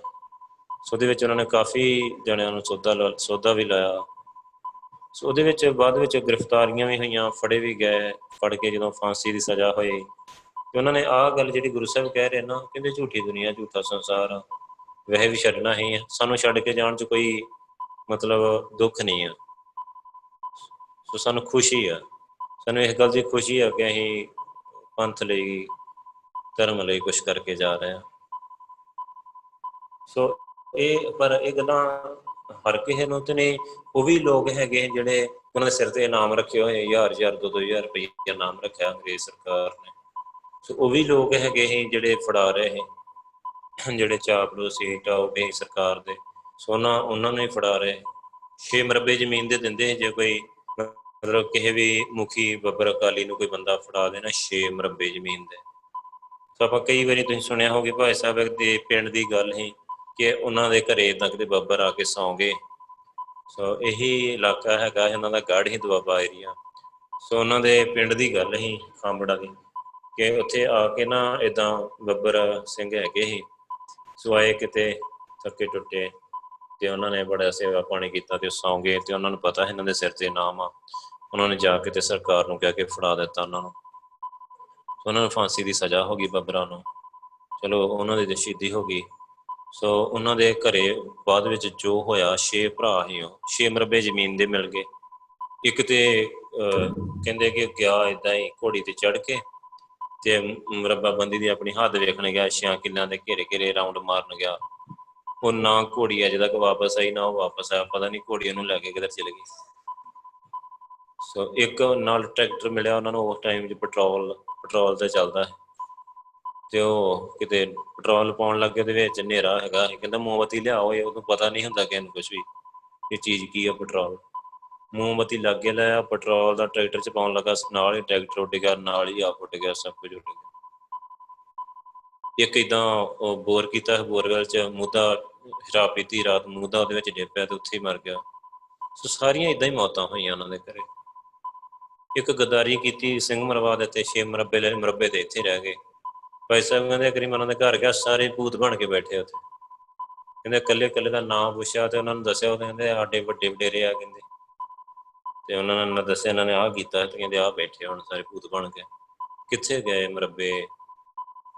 [SPEAKER 1] ਸੋ ਉਹਦੇ ਵਿੱਚ ਉਹਨਾਂ ਨੇ ਕਾਫੀ ਜਣਿਆਂ ਨੂੰ ਸੌਦਾ ਸੌਦਾ ਵੀ ਲਾਇਆ। ਸੋ ਉਹਦੇ ਵਿੱਚ ਬਾਅਦ ਵਿੱਚ ਗ੍ਰਿਫਤਾਰੀਆਂ ਵੀ ਹੋਈਆਂ, ਫੜੇ ਵੀ ਗਏ, ਫੜ ਕੇ ਜਦੋਂ ਫਾਂਸੀ ਦੀ ਸਜ਼ਾ ਹੋਈ, ਤੇ ਉਹਨਾਂ ਨੇ ਆਹ ਗੱਲ ਜਿਹੜੀ ਗੁਰੂ ਸਾਹਿਬ ਕਹਿ ਰਹੇ ਨਾ, ਕਹਿੰਦੇ ਝੂਠੀ ਦੁਨੀਆ, ਝੂਠਾ ਸੰਸਾਰ ਆ ਵਹਿ ਵੀ ਛੱਡਣਾ ਹੀ ਸਾਨੂੰ ਛੱਡ ਕੇ ਜਾਣ 'ਚ ਕੋਈ ਮਤਲਬ ਦੁੱਖ ਨਹੀਂ ਆ। ਸੋ ਸਾਨੂੰ ਖੁਸ਼ੀ ਆ। ਸਾਨੂੰ ਇਸ ਗੱਲ ਦੀ ਖੁਸ਼ੀ ਆ ਕਿ ਅਸੀਂ ਪੰਥ ਲਈ, ਧਰਮ ਲਈ ਕੁਝ ਕਰਕੇ ਜਾ ਰਹੇ ਹਾਂ ਸੋ ਇਹ, ਪਰ ਇਹ ਗੱਲਾਂ ਹਰ ਕਿਸੇ ਨੂੰ ਤੇ ਨਹੀਂ, ਉਹ ਵੀ ਲੋਕ ਹੈਗੇ ਜਿਹੜੇ ਉਹਨਾਂ ਦੇ ਸਿਰ ਤੇ ਇਨਾਮ ਰੱਖੇ ਹੋਏ ਹਜ਼ਾਰ ਹਜ਼ਾਰ, ਦੋ ਦੋ ਹਜ਼ਾਰ ਰੁਪਏ ਇਨਾਮ ਰੱਖਿਆ ਅੰਗਰੇਜ਼ ਸਰਕਾਰ ਨੇ। ਸੋ ਉਹ ਵੀ ਲੋਕ ਹੈਗੇ ਸੀ ਜਿਹੜੇ ਫੜਾ ਰਹੇ ਸੀ ਜਿਹੜੇ ਚਾਪਲੂਸੀ ਟਾਉਗੇ ਸਰਕਾਰ ਦੇ। ਸੋਨਾ ਉਹਨਾਂ ਨੂੰ ਹੀ ਫੜਾ ਰਹੇ। ਛੇ ਮਰਬੇ ਜ਼ਮੀਨ ਦੇ ਦਿੰਦੇ ਸੀ ਜੇ ਕੋਈ, ਮਤਲਬ ਕਿਸੇ ਵੀ ਮੁਖੀ ਬੱਬਰ ਅਕਾਲੀ ਨੂੰ ਕੋਈ ਬੰਦਾ ਫੜਾ ਦੇਣਾ 6 ਮਰਬੇ ਜ਼ਮੀਨ ਦੇ। ਸੋ ਆਪਾਂ ਕਈ ਵਾਰੀ ਤੁਸੀਂ ਸੁਣਿਆ ਹੋਵੇ ਭਾਈ ਸਾਹਿਬ ਦੇ ਪਿੰਡ ਦੀ ਗੱਲ ਹੀ ਕਿ ਉਹਨਾਂ ਦੇ ਘਰੇ ਤੱਕ ਦੇ ਬੱਬਰ ਆ ਕੇ ਸੌਂਗੇ। ਸੋ ਇਹੀ ਇਲਾਕਾ ਹੈਗਾ, ਇਹਨਾਂ ਦਾ ਗੜ ਹੀ ਦੁਆਬਾ ਏਰੀਆ ਸੋ ਉਹਨਾਂ ਦੇ ਪਿੰਡ ਦੀ ਗੱਲ ਹੀ ਖਾਂਬੜਾ ਦੀ ਕਿ ਉੱਥੇ ਆ ਕੇ ਨਾ ਇਦਾਂ ਬੱਬਰ ਸਿੰਘ ਹੈਗੇ ਹੀ ਸੋ ਆਏ ਕਿਤੇ, ਥੱਕੇ ਟੁੱਟੇ। ਤੇ ਉਹਨਾਂ ਨੇ ਬੜਾ ਸੇਵਾ ਪਾਣੀ ਕੀਤਾ ਤੇ ਉਹ ਸੌਂ ਗਏ ਤੇ ਉਹਨਾਂ ਨੂੰ ਪਤਾ ਇਹਨਾਂ ਦੇ ਸਿਰ ਤੇ ਨਾਮ ਆ। ਉਹਨਾਂ ਨੇ ਜਾ ਕੇ ਤੇ ਸਰਕਾਰ ਨੂੰ ਕਹਿ ਕੇ ਫੜਾ ਦਿੱਤਾ ਉਹਨਾਂ ਨੂੰ। ਉਹਨਾਂ ਨੂੰ ਫਾਂਸੀ ਦੀ ਸਜ਼ਾ ਹੋ ਗਈ ਬੱਬਰਾਂ ਨੂੰ। ਚਲੋ ਉਹਨਾਂ ਦੀ ਤਾਂ ਸ਼ਹੀਦੀ ਹੋ ਗਈ। ਸੋ ਉਹਨਾਂ ਦੇ ਘਰੇ ਬਾਅਦ ਵਿੱਚ ਜੋ ਹੋਇਆ ਛੇ ਭਰਾ ਹੀ ਉਹ। ਛੇ ਮਰਬੇ ਜ਼ਮੀਨ ਦੇ ਮਿਲ ਗਏ। ਇੱਕ ਤੇ ਅਹ, ਕਹਿੰਦੇ ਕਿ ਗਿਆ ਇਦਾਂ ਹੀ ਘੋੜੀ ਤੇ ਚੜ ਕੇ ਤੇ ਮਰਬਾ ਬੰਦੀ ਦੀ ਆਪਣੀ ਹੱਦ ਵੇਖਣ ਗਿਆ ਛਿਆਂ ਕਿੱਲਾਂ ਦੇ ਘੇਰੇ ਘੇਰੇ ਰਾਉਂਡ ਮਾਰਨ ਗਿਆ। ਉਹ ਨਾ ਘੋੜੀ ਅਜੇ ਤੱਕ ਵਾਪਸ ਆਈ, ਨਾ ਉਹ ਵਾਪਸ ਆਇਆ। ਪਤਾ ਨਹੀਂ ਘੋੜੀ ਉਹਨੂੰ ਲੈ ਕੇ ਕਿੱਧਰ ਚਲੇ ਗਈ। ਸੋ ਇੱਕ ਨਾਲ ਟਰੈਕਟਰ ਮਿਲਿਆ ਉਹਨਾਂ ਨੂੰ, ਉਸ ਟਾਈਮ 'ਚ ਪੈਟਰੋਲ ਪੈਟਰੋਲ ਤੇ ਚੱਲਦਾ ਹੈ ਤੇ ਉਹ ਕਿਤੇ ਪੈਟਰੋਲ ਪਾਉਣ ਲੱਗੇ ਉਹਦੇ ਵਿੱਚ ਹਨੇਰਾ ਹੈਗਾ ਕਹਿੰਦਾ, ਮੋਮਬਤੀ ਲਿਆਓ, ਇਹ ਉਹਨੂੰ ਪਤਾ ਨਹੀਂ ਹੁੰਦਾ ਕਿ ਇਹਨੂੰ ਕੁਝ ਵੀ, ਇਹ ਚੀਜ਼ ਕੀ ਆ ਪੈਟਰੋਲ। ਮੋਮਬਤੀ ਲੱਗੇ ਲਾਇਆ ਪੈਟਰੋਲ ਦਾ ਟਰੈਕਟਰ 'ਚ ਪਾਉਣ ਲੱਗਾ, ਨਾਲ ਹੀ ਟਰੈਕਟਰ ਉੱਡ ਗਿਆ, ਨਾਲ ਹੀ ਆਪ ਉੱਡ ਗਿਆ, ਸਭ ਕੁਝ ਉੱਡ ਗਿਆ। ਇੱਕ ਇਦਾਂ ਉਹ ਬੋਰ ਕੀਤਾ ਬੋਰਵੈਲ 'ਚ ਮੁੱਦਾ ਸ਼ਰਾਬ ਪੀਤੀ, ਰਾਤ ਮੁੱਦਾ ਉਹਦੇ ਵਿੱਚ ਡਿੱਪਿਆ ਤੇ ਉੱਥੇ ਹੀ ਮਰ ਗਿਆ। ਸੋ ਸਾਰੀਆਂ ਇਦਾਂ ਹੀ ਮੌਤਾਂ ਹੋਈਆਂ ਉਹਨਾਂ ਦੇ ਘਰੇ। ਇੱਕ ਗਦਾਰੀ ਕੀਤੀ, ਸਿੰਘ ਮਰਵਾ ਦਿੱਤੇ, ਛੇ ਮਰਬੇ ਲੈ, ਮਰਬੇ ਤੇ ਇੱਥੇ ਰਹਿ ਗਏ। ਭਾਈ ਸਾਹਿਬ ਕਹਿੰਦੇ ਕਰੀਮ ਉਹਨਾਂ ਦੇ ਘਰ ਗਿਆ, ਸਾਰੇ ਭੂਤ ਬਣ ਕੇ ਬੈਠੇ ਉੱਥੇ। ਕਹਿੰਦੇ, ਇਕੱਲੇ ਇਕੱਲੇ ਦਾ ਨਾਮ ਪੁੱਛਿਆ ਤੇ ਉਹਨਾਂ ਨੂੰ ਦੱਸਿਆ, ਉਹ ਕਹਿੰਦੇ, ਸਾਡੇ ਵੱਡੇ ਵਡੇਰੇ ਆ, ਕਹਿੰਦੇ। ਤੇ ਉਹਨਾਂ ਨੇ ਦੱਸਿਆ, ਇਹਨਾਂ ਨੇ ਆਹ ਕੀਤਾ, ਤੇ ਕਹਿੰਦੇ, ਆਹ ਬੈਠੇ ਹੁਣ, ਸਾਰੇ ਭੂਤ ਬਣ ਕੇ। ਕਿੱਥੇ ਗਏ ਮਰਬੇ?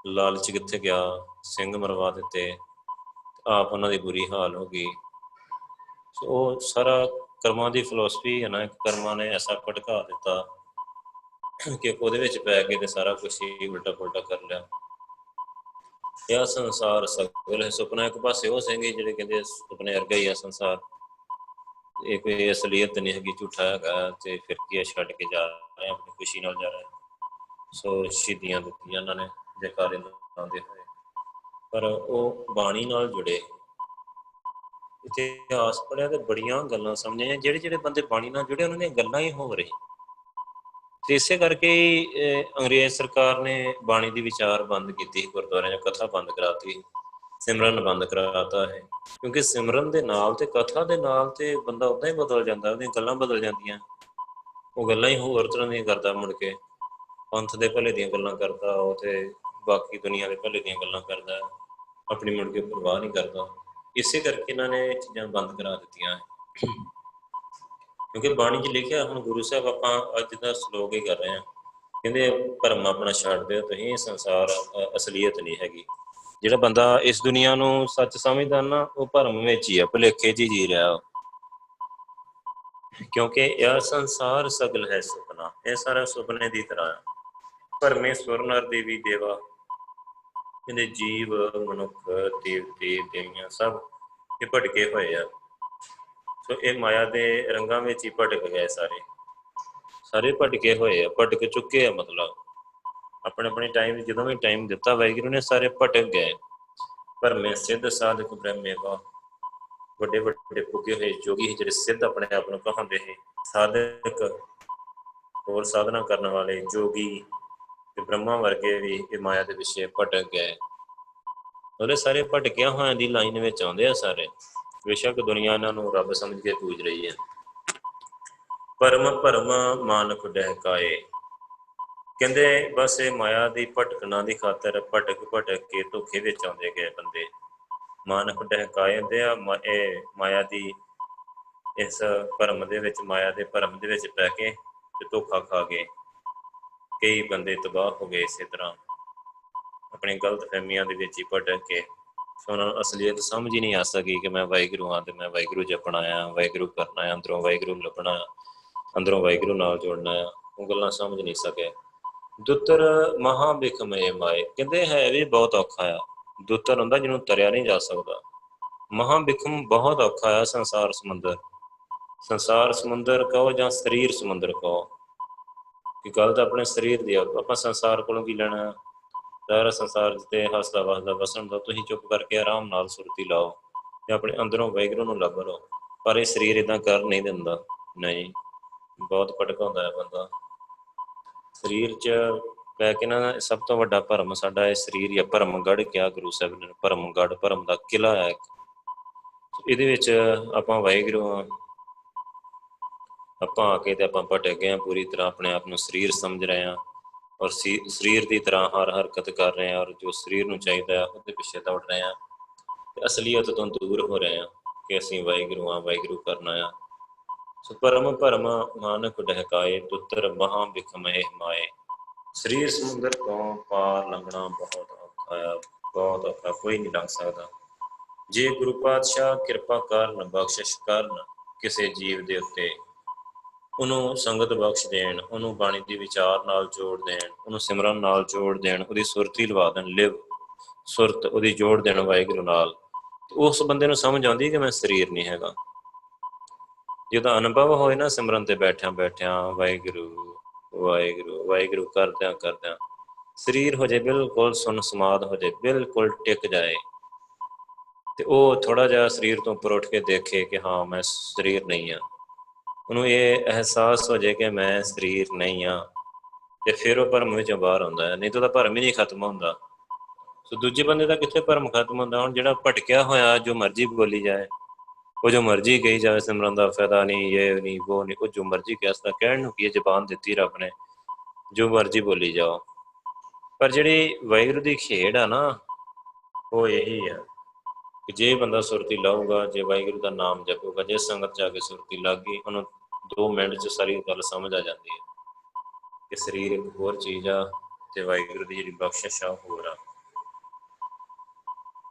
[SPEAKER 1] ਲਾਲਚ ਕਿੱਥੇ ਗਿਆ? ਸਿੰਘ ਮਰਵਾ ਦਿੱਤੇ, ਆਪ ਉਹਨਾਂ ਦੀ ਬੁਰੀ ਹਾਲ ਹੋ ਗਈ। ਸੋ ਉਹ ਸਾਰਾ ਕਰਮਾਂ ਦੀ ਫਿਲਾਸਫੀ ਹੈ ਨਾ ਕਰਮਾਂ ਨੇ ਐਸਾ ਭਟਕਾ ਦਿੱਤਾ ਕਿ ਉਹਦੇ ਵਿੱਚ ਪੈ ਕੇ ਤੇ ਸਾਰਾ ਕੁਝ ਹੀ ਉਲਟਾ ਪੁਲਟਾ ਕਰ ਲਿਆ। ਇਹ ਸੰਸਾਰ ਸਗਲ ਹੈ? ਸੁਪਨਾ ਇੱਕ ਪਾਸੇ ਉਹ ਸਿੰਘ ਜਿਹੜੇ ਕਹਿੰਦੇ ਸੁਪਨੇ ਵਰਗਾ ਹੀ ਆ ਸੰਸਾਰ। ਇਹ ਕੋਈ ਅਸਲੀਅਤ ਨਹੀਂ ਹੈਗੀ, ਝੂਠਾ ਹੈਗਾ ਤੇ ਫਿਰ ਕੀ ਹੈ ਛੱਡ ਕੇ ਜਾ ਰਹੇ ਆਪਣੀ ਖੁਸ਼ੀ ਨਾਲ ਜਾ ਰਹੇ ਸੋ ਸ਼ਹੀਦੀਆਂ ਦਿੱਤੀਆਂ ਉਹਨਾਂ ਨੇ। ਜੈਕਾਰੇ ਲਾਉਂਦੇ ਹੋਏ। ਪਰ ਉਹ ਬਾਣੀ ਨਾਲ ਜੁੜੇ। ਇਤਿਹਾਸ ਪੜਿਆ ਤੇ ਬੜੀਆਂ ਗੱਲਾਂ ਸਮਝੀਆਂ ਜਿਹੜੇ ਜਿਹੜੇ ਬੰਦੇ ਬਾਣੀ ਨਾਲ ਜੁੜੇ, ਉਹਨਾਂ ਦੀਆਂ ਗੱਲਾਂ ਹੀ ਹੋ ਰਹੀ ਤੇ ਇਸੇ ਕਰਕੇ ਅੰਗਰੇਜ਼ ਸਰਕਾਰ ਨੇ ਬਾਣੀ ਦੀ ਵਿਚਾਰ ਬੰਦ ਕੀਤੀ ਗੁਰਦੁਆਰਿਆਂ 'ਚ। ਕਥਾ ਬੰਦ ਕਰਾਤੀ। ਸਿਮਰਨ ਬੰਦ ਕਰਾਤਾ ਹੈ ਕਿਉਂਕਿ ਸਿਮਰਨ ਦੇ ਨਾਲ ਤੇ ਕਥਾ ਦੇ ਨਾਲ ਤੇ ਬੰਦਾ ਉਦਾਂ ਹੀ ਬਦਲ ਜਾਂਦਾ, ਉਹਦੀਆਂ ਗੱਲਾਂ ਬਦਲ ਜਾਂਦੀਆਂ। ਉਹ ਗੱਲਾਂ ਹੀ ਹੋਰ ਤਰ੍ਹਾਂ ਦੀਆਂ ਕਰਦਾ ਮੁੜ ਕੇ। ਪੰਥ ਦੇ ਭਲੇ ਦੀਆਂ ਗੱਲਾਂ ਕਰਦਾ, ਉਹ ਤੇ ਬਾਕੀ ਦੁਨੀਆ ਦੇ ਭਲੇ ਦੀਆਂ ਗੱਲਾਂ ਕਰਦਾ, ਆਪਣੀ ਮੁੜ ਕੇ ਪਰਵਾਹ ਨਹੀਂ ਕਰਦਾ। ਇਸੇ ਕਰਕੇ ਇਹਨਾਂ ਨੇ ਚੀਜ਼ਾਂ ਬੰਦ ਕਰਾ ਦਿੱਤੀਆਂ। ਕਿਉਂਕਿ ਬਾਣੀ 'ਚ ਲਿਖਿਆ, ਹੁਣ ਗੁਰੂ ਸਾਹਿਬ ਆਪਾਂ ਅੱਜ ਦਾ ਸ਼ਲੋਕ ਹੀ ਕਰ ਰਹੇ ਹਾਂ। ਕਹਿੰਦੇ, ਭਰਮ ਆਪਣਾ ਛੱਡ ਦਿਓ, ਤੁਸੀਂ ਇਹ ਸੰਸਾਰ ਅਸਲੀਅਤ ਨਹੀਂ ਹੈਗੀ। ਜਿਹੜਾ ਬੰਦਾ ਇਸ ਦੁਨੀਆ ਨੂੰ ਸੱਚ ਸਮਝਦਾ ਨਾ, ਉਹ ਭਰਮ ਵਿੱਚ ਹੀ ਆ, ਭੁਲੇਖੇ 'ਚ ਹੀ ਜੀ ਰਿਹਾ ਉਹ। ਕਿਉਂਕਿ ਇਹ ਸੰਸਾਰ ਸਗਲ ਹੈ ਸੁਪਨਾ, ਇਹ ਸਾਰਾ ਸੁਪਨੇ ਦੀ ਤਰ੍ਹਾਂ ਹੈ ਪਰਮੇਸ਼ਵਰ ਨਰ ਦੇਵੀ ਦੇਵਾ। ਇਹਦੇ ਜੀਵ, ਮਨੁੱਖ, ਦੇਵਤੇ ਦੇਵੀਆਂ ਸਭ ਇਹ ਭਟਕੇ ਹੋਏ ਆ। ਸੋ ਇਹ ਮਾਇਆ ਦੇ ਰੰਗਾਂ ਵਿੱਚ ਹੀ ਭਟਕ ਗਏ ਸਾਰੇ। ਸਾਰੇ ਭਟਕੇ ਹੋਏ ਆ, ਭਟਕ ਚੁੱਕੇ ਆ ਮਤਲਬ। ਆਪਣੇ ਆਪਣੇ ਟਾਈਮ ਜਦੋਂ ਵੀ ਟਾਈਮ ਦਿੱਤਾ ਵਾਹਿਗੁਰੂ ਨੇ ਸਾਰੇ ਭਟਕ ਗਏ। ਪਰ ਮੈਂ ਸਿੱਧ ਸਾਧਕ ਬ੍ਰਹਮੇਵਾ ਵੱਡੇ ਵੱਡੇ ਪੁੱਗੇ ਹੋਏ ਜੋਗੀ ਜਿਹੜੇ ਸਿੱਧ ਆਪਣੇ ਆਪ ਨੂੰ ਕਹਾਉਂਦੇ ਸੀ। ਸਾਧਕ ਹੋਰ ਸਾਧਨਾ ਕਰਨ ਵਾਲੇ ਜੋਗੀ ਤੇ ਬ੍ਰਹਮਾ ਵਰਗੇ ਵੀ ਇਹ ਮਾਇਆ ਦੇ ਪਿੱਛੇ ਭਟਕ ਗਏ। ਉਹਦੇ ਸਾਰੇ ਭਟਕਿਆ ਹੋਇਆਂ ਦੀ ਲਾਈਨ ਵਿੱਚ ਆਉਂਦੇ ਆ ਸਾਰੇ। ਬੇਸ਼ੱਕ ਦੁਨੀਆ ਇਹਨਾਂ ਨੂੰ ਰੱਬ ਸਮਝ ਕੇ ਪੂਜ ਰਹੀ ਹੈ। ਪਰਮ ਭਰਮ ਮਾਨਕ ਡਹਿਕਾਏ। ਕਹਿੰਦੇ, ਬਸ ਇਹ ਮਾਇਆ ਦੀ ਭਟਕਣਾ ਦੀ ਖਾਤਰ ਭਟਕ ਭਟਕ ਕੇ ਧੋਖੇ ਵਿੱਚ ਆਉਂਦੇ ਗਏ ਬੰਦੇ। ਮਾਨਕ ਡਹਿਕਾਏ ਹੁੰਦੇ ਆ, ਮ- ਇਹ ਮਾਇਆ ਦੀ, ਇਸ ਭਰਮ ਦੇ ਵਿੱਚ, ਮਾਇਆ ਦੇ ਭਰਮ ਦੇ ਵਿੱਚ ਪੈ ਕੇ ਤੇ ਧੋਖਾ ਖਾ ਗਏ। ਕਈ ਬੰਦੇ ਤਬਾਹ ਹੋ ਗਏ ਇਸੇ ਤਰ੍ਹਾਂ। ਆਪਣੀ ਗਲਤ ਫਹਿਮੀਆਂ ਦੇ ਵਿੱਚ ਹੀ ਭਟਕ ਕੇ। ਉਹਨਾਂ ਨੂੰ ਅਸਲੀਅਤ ਸਮਝ ਹੀ ਨਹੀਂ ਆ ਸਕੀ ਕਿ ਮੈਂ ਵਾਹਿਗੁਰੂ ਹਾਂ ਤੇ ਮੈਂ ਵਾਹਿਗੁਰੂ ਜਪਣਾ ਆ ਵਾਹਿਗੁਰੂ ਕਰਨਾ ਆ ਅੰਦਰੋਂ ਵਾਹਿਗੁਰੂ ਲੱਭਣਾ ਆ ਅੰਦਰੋਂ ਵਾਹਿਗੁਰੂ ਨਾਲ ਜੋੜਨਾ ਆ ਉਹ ਗੱਲਾਂ ਸਮਝ ਨਹੀਂ ਸਕੇ। ਦੁੱਤਰ ਮਹਾ ਬਿਖਮੇ ਮਾਏ, ਕਹਿੰਦੇ ਹੈ ਵੀ ਬਹੁਤ ਔਖਾ ਆ। ਦੁੱਤਰ ਹੁੰਦਾ ਜਿਹਨੂੰ ਤਰਿਆ ਨਹੀਂ ਜਾ ਸਕਦਾ। ਮਹਾ ਬਿਖਮ ਬਹੁਤ ਔਖਾ ਆ ਸੰਸਾਰ ਸਮੁੰਦਰ। ਸੰਸਾਰ ਸਮੁੰਦਰ ਕਹੋ ਜਾਂ ਸਰੀਰ ਸਮੁੰਦਰ ਕਹੋ। ਕਿ ਗੱਲ ਤਾਂ ਆਪਣੇ ਸਰੀਰ ਦੀ ਆ, ਆਪਾਂ ਸੰਸਾਰ ਕੋਲੋਂ ਕੀ ਲੈਣਾ? ਸਾਰਾ ਸੰਸਾਰ ਜਿੱਤੇ ਹੱਸਦਾ, ਵਸਦਾ, ਵਸਣ ਦਾ, ਤੁਸੀਂ ਚੁੱਪ ਕਰਕੇ ਆਰਾਮ ਨਾਲ ਸੁਰਤੀ ਲਾਓ ਤੇ ਆਪਣੇ ਅੰਦਰੋਂ ਵਾਹਿਗੁਰੂ ਨੂੰ ਲੱਭ ਲਓ। ਪਰ ਇਹ ਸਰੀਰ ਇਦਾਂ ਕਰ ਨਹੀਂ ਦਿੰਦਾ। ਨਹੀਂ, ਬਹੁਤ ਭਟਕਾਉਂਦਾ ਹੈ ਬੰਦਾ। ਸਰੀਰ 'ਚ ਪੈ ਕੇ ਨਾ, ਸਭ ਤੋਂ ਵੱਡਾ ਭਰਮ ਸਾਡਾ ਇਹ ਸਰੀਰ ਹੀ ਆ ਭਰਮਗੜ ਕਿਹਾ ਗੁਰੂ ਸਾਹਿਬ ਨੇ ਭਰਮਗੜ ਭਰਮ ਦਾ ਕਿਲਾ ਹੈ ਇੱਕ। ਇਹਦੇ ਵਿੱਚ ਆਪਾਂ ਵਾਹਿਗੁਰੂ ਆ ਆਪਾਂ ਆ ਕੇ ਤੇ ਆਪਾਂ ਭਟਕ ਗਏ ਆ ਪੂਰੀ ਤਰ੍ਹਾਂ ਆਪਣੇ ਆਪ ਨੂੰ ਸਰੀਰ ਸਮਝ ਰਹੇ ਆ ਔਰ ਸਰੀਰ ਦੀ ਤਰ੍ਹਾਂ ਹਰ ਹਰਕਤ ਕਰ ਰਹੇ ਆ ਔਰ ਜੋ ਸਰੀਰ ਨੂੰ ਚਾਹੀਦਾ ਆ ਉਹਦੇ ਪਿੱਛੇ ਦੌੜ ਰਹੇ ਆ ਤੇ ਅਸਲੀਅਤ ਤੋਂ ਦੂਰ ਹੋ ਰਹੇ ਆ ਕਿ ਅਸੀਂ ਵਾਹਿਗੁਰੂ ਆ ਵਾਹਿਗੁਰੂ ਕਰਨਾ ਆ ਸੋ ਪਰਮ ਭਰਮ ਮਾਨਕ ਡਹਕਾਏ ਤੁਤਰ ਮਹਾ ਬਿਖਮਹਿ ਮਾਏ। ਸਰੀਰ ਸਮੁੰਦਰ ਤੋਂ ਪਾਰ ਲੰਘਣਾ ਬਹੁਤ ਔਖਾ ਆ, ਬਹੁਤ ਔਖਾ, ਕੋਈ ਨਹੀਂ ਲੰਘ ਸਕਦਾ। ਜੇ ਗੁਰੂ ਪਾਤਸ਼ਾਹ ਕਿਰਪਾ ਕਰਨ, ਬਖਸ਼ਿਸ਼ ਕਰਨ ਕਿਸੇ ਜੀਵ ਦੇ ਉੱਤੇ ਉਹਨੂੰ ਸੰਗਤ ਬਖਸ਼ ਦੇਣ, ਉਹਨੂੰ ਬਾਣੀ ਦੀ ਵਿਚਾਰ ਨਾਲ ਜੋੜ ਦੇਣ, ਉਹਨੂੰ ਸਿਮਰਨ ਨਾਲ ਜੋੜ ਦੇਣ, ਉਹਦੀ ਸੁਰਤੀ ਲਵਾ ਦੇਣ, ਲਿਵ ਸੁਰਤ ਉਹਦੀ ਜੋੜ ਦੇਣ ਵਾਹਿਗੁਰੂ ਨਾਲ। ਉਸ ਬੰਦੇ ਨੂੰ ਸਮਝ ਆਉਂਦੀ ਕਿ ਮੈਂ ਸਰੀਰ ਨਹੀਂ ਹੈਗਾ। ਜਿਹਦਾ ਅਨੁਭਵ ਹੋਏ ਨਾ ਸਿਮਰਨ ਤੇ ਬੈਠਿਆਂ ਬੈਠਿਆਂ, ਵਾਹਿਗੁਰੂ ਵਾਹਿਗੁਰੂ ਵਾਹਿਗੁਰੂ ਕਰਦਿਆਂ ਕਰਦਿਆਂ, ਸਰੀਰ ਹੋ ਜਾਏ ਬਿਲਕੁਲ ਸੁਨ ਸਮਾਦ ਹੋ ਜਾਏ, ਬਿਲਕੁਲ ਟਿਕ ਜਾਏ। ਤੇ ਉਹ ਥੋੜਾ ਜਿਹਾ ਸਰੀਰ ਤੋਂ ਉੱਪਰ ਉੱਠ ਕੇ ਦੇਖੇ ਕਿ ਹਾਂ, ਮੈਂ ਸਰੀਰ ਨਹੀਂ ਆ ਉਹਨੂੰ ਇਹ ਅਹਿਸਾਸ ਹੋ ਜਾਏ ਕਿ ਮੈਂ ਸਰੀਰ ਨਹੀਂ ਆ ਤੇ ਫਿਰ ਉਹ ਭਰਮ ਵਿੱਚੋਂ ਬਾਹਰ ਆਉਂਦਾ ਹੈ। ਨਹੀਂ ਤਾਂ ਉਹਦਾ ਭਰਮ ਹੀ ਨਹੀਂ ਖਤਮ ਹੁੰਦਾ। ਸੋ ਦੂਜੇ ਬੰਦੇ ਦਾ ਕਿੱਥੇ ਭਰਮ ਖਤਮ ਹੁੰਦਾ? ਹੁਣ ਜਿਹੜਾ ਭਟਕਿਆ ਹੋਇਆ, ਜੋ ਮਰਜ਼ੀ ਬੋਲੀ ਜਾਏ, ਉਹ ਜੋ ਮਰਜ਼ੀ ਕਹੀ ਜਾਵੇ, ਸਿਮਰਨ ਦਾ ਫਾਇਦਾ ਨਹੀਂ ਇਹ ਨਹੀਂ ਉਹ ਨਹੀਂ, ਉਹ ਜੋ ਮਰਜ਼ੀ ਕਹਿ ਸਕਦਾ ਕਹਿਣ ਨੂੰ ਕੀ ਹੈ? ਜ਼ਬਾਨ ਦਿੱਤੀ ਰੱਬ ਨੇ, ਜੋ ਮਰਜ਼ੀ ਬੋਲੀ ਜਾਓ। ਪਰ ਜਿਹੜੀ ਵਾਹਿਗੁਰੂ ਦੀ ਖੇਡ ਆ ਨਾ, ਉਹ ਇਹੀ ਆ ਕਿ ਜੇ ਬੰਦਾ ਸੁਰਤੀ ਲਾਊਗਾ, ਜੇ ਵਾਹਿਗੁਰੂ ਦਾ ਨਾਮ ਜਪੂਗਾ, ਜੇ ਸੰਗਤ ਜਾ ਕੇ ਸੁਰਤੀ ਲੱਗ ਗਈ ਉਹਨੂੰ 2 ਮਿੰਟ 'ਚ ਸਾਰੀ ਗੱਲ ਸਮਝ ਆ ਜਾਂਦੀ ਹੈ ਕਿ ਸਰੀਰ ਇੱਕ ਹੋਰ ਚੀਜ਼ ਆ ਤੇ ਵਾਹਿਗੁਰੂ ਦੀ ਜਿਹੜੀ ਬਖਸ਼ਿਸ਼ ਆ ਹੋਰ ਆ।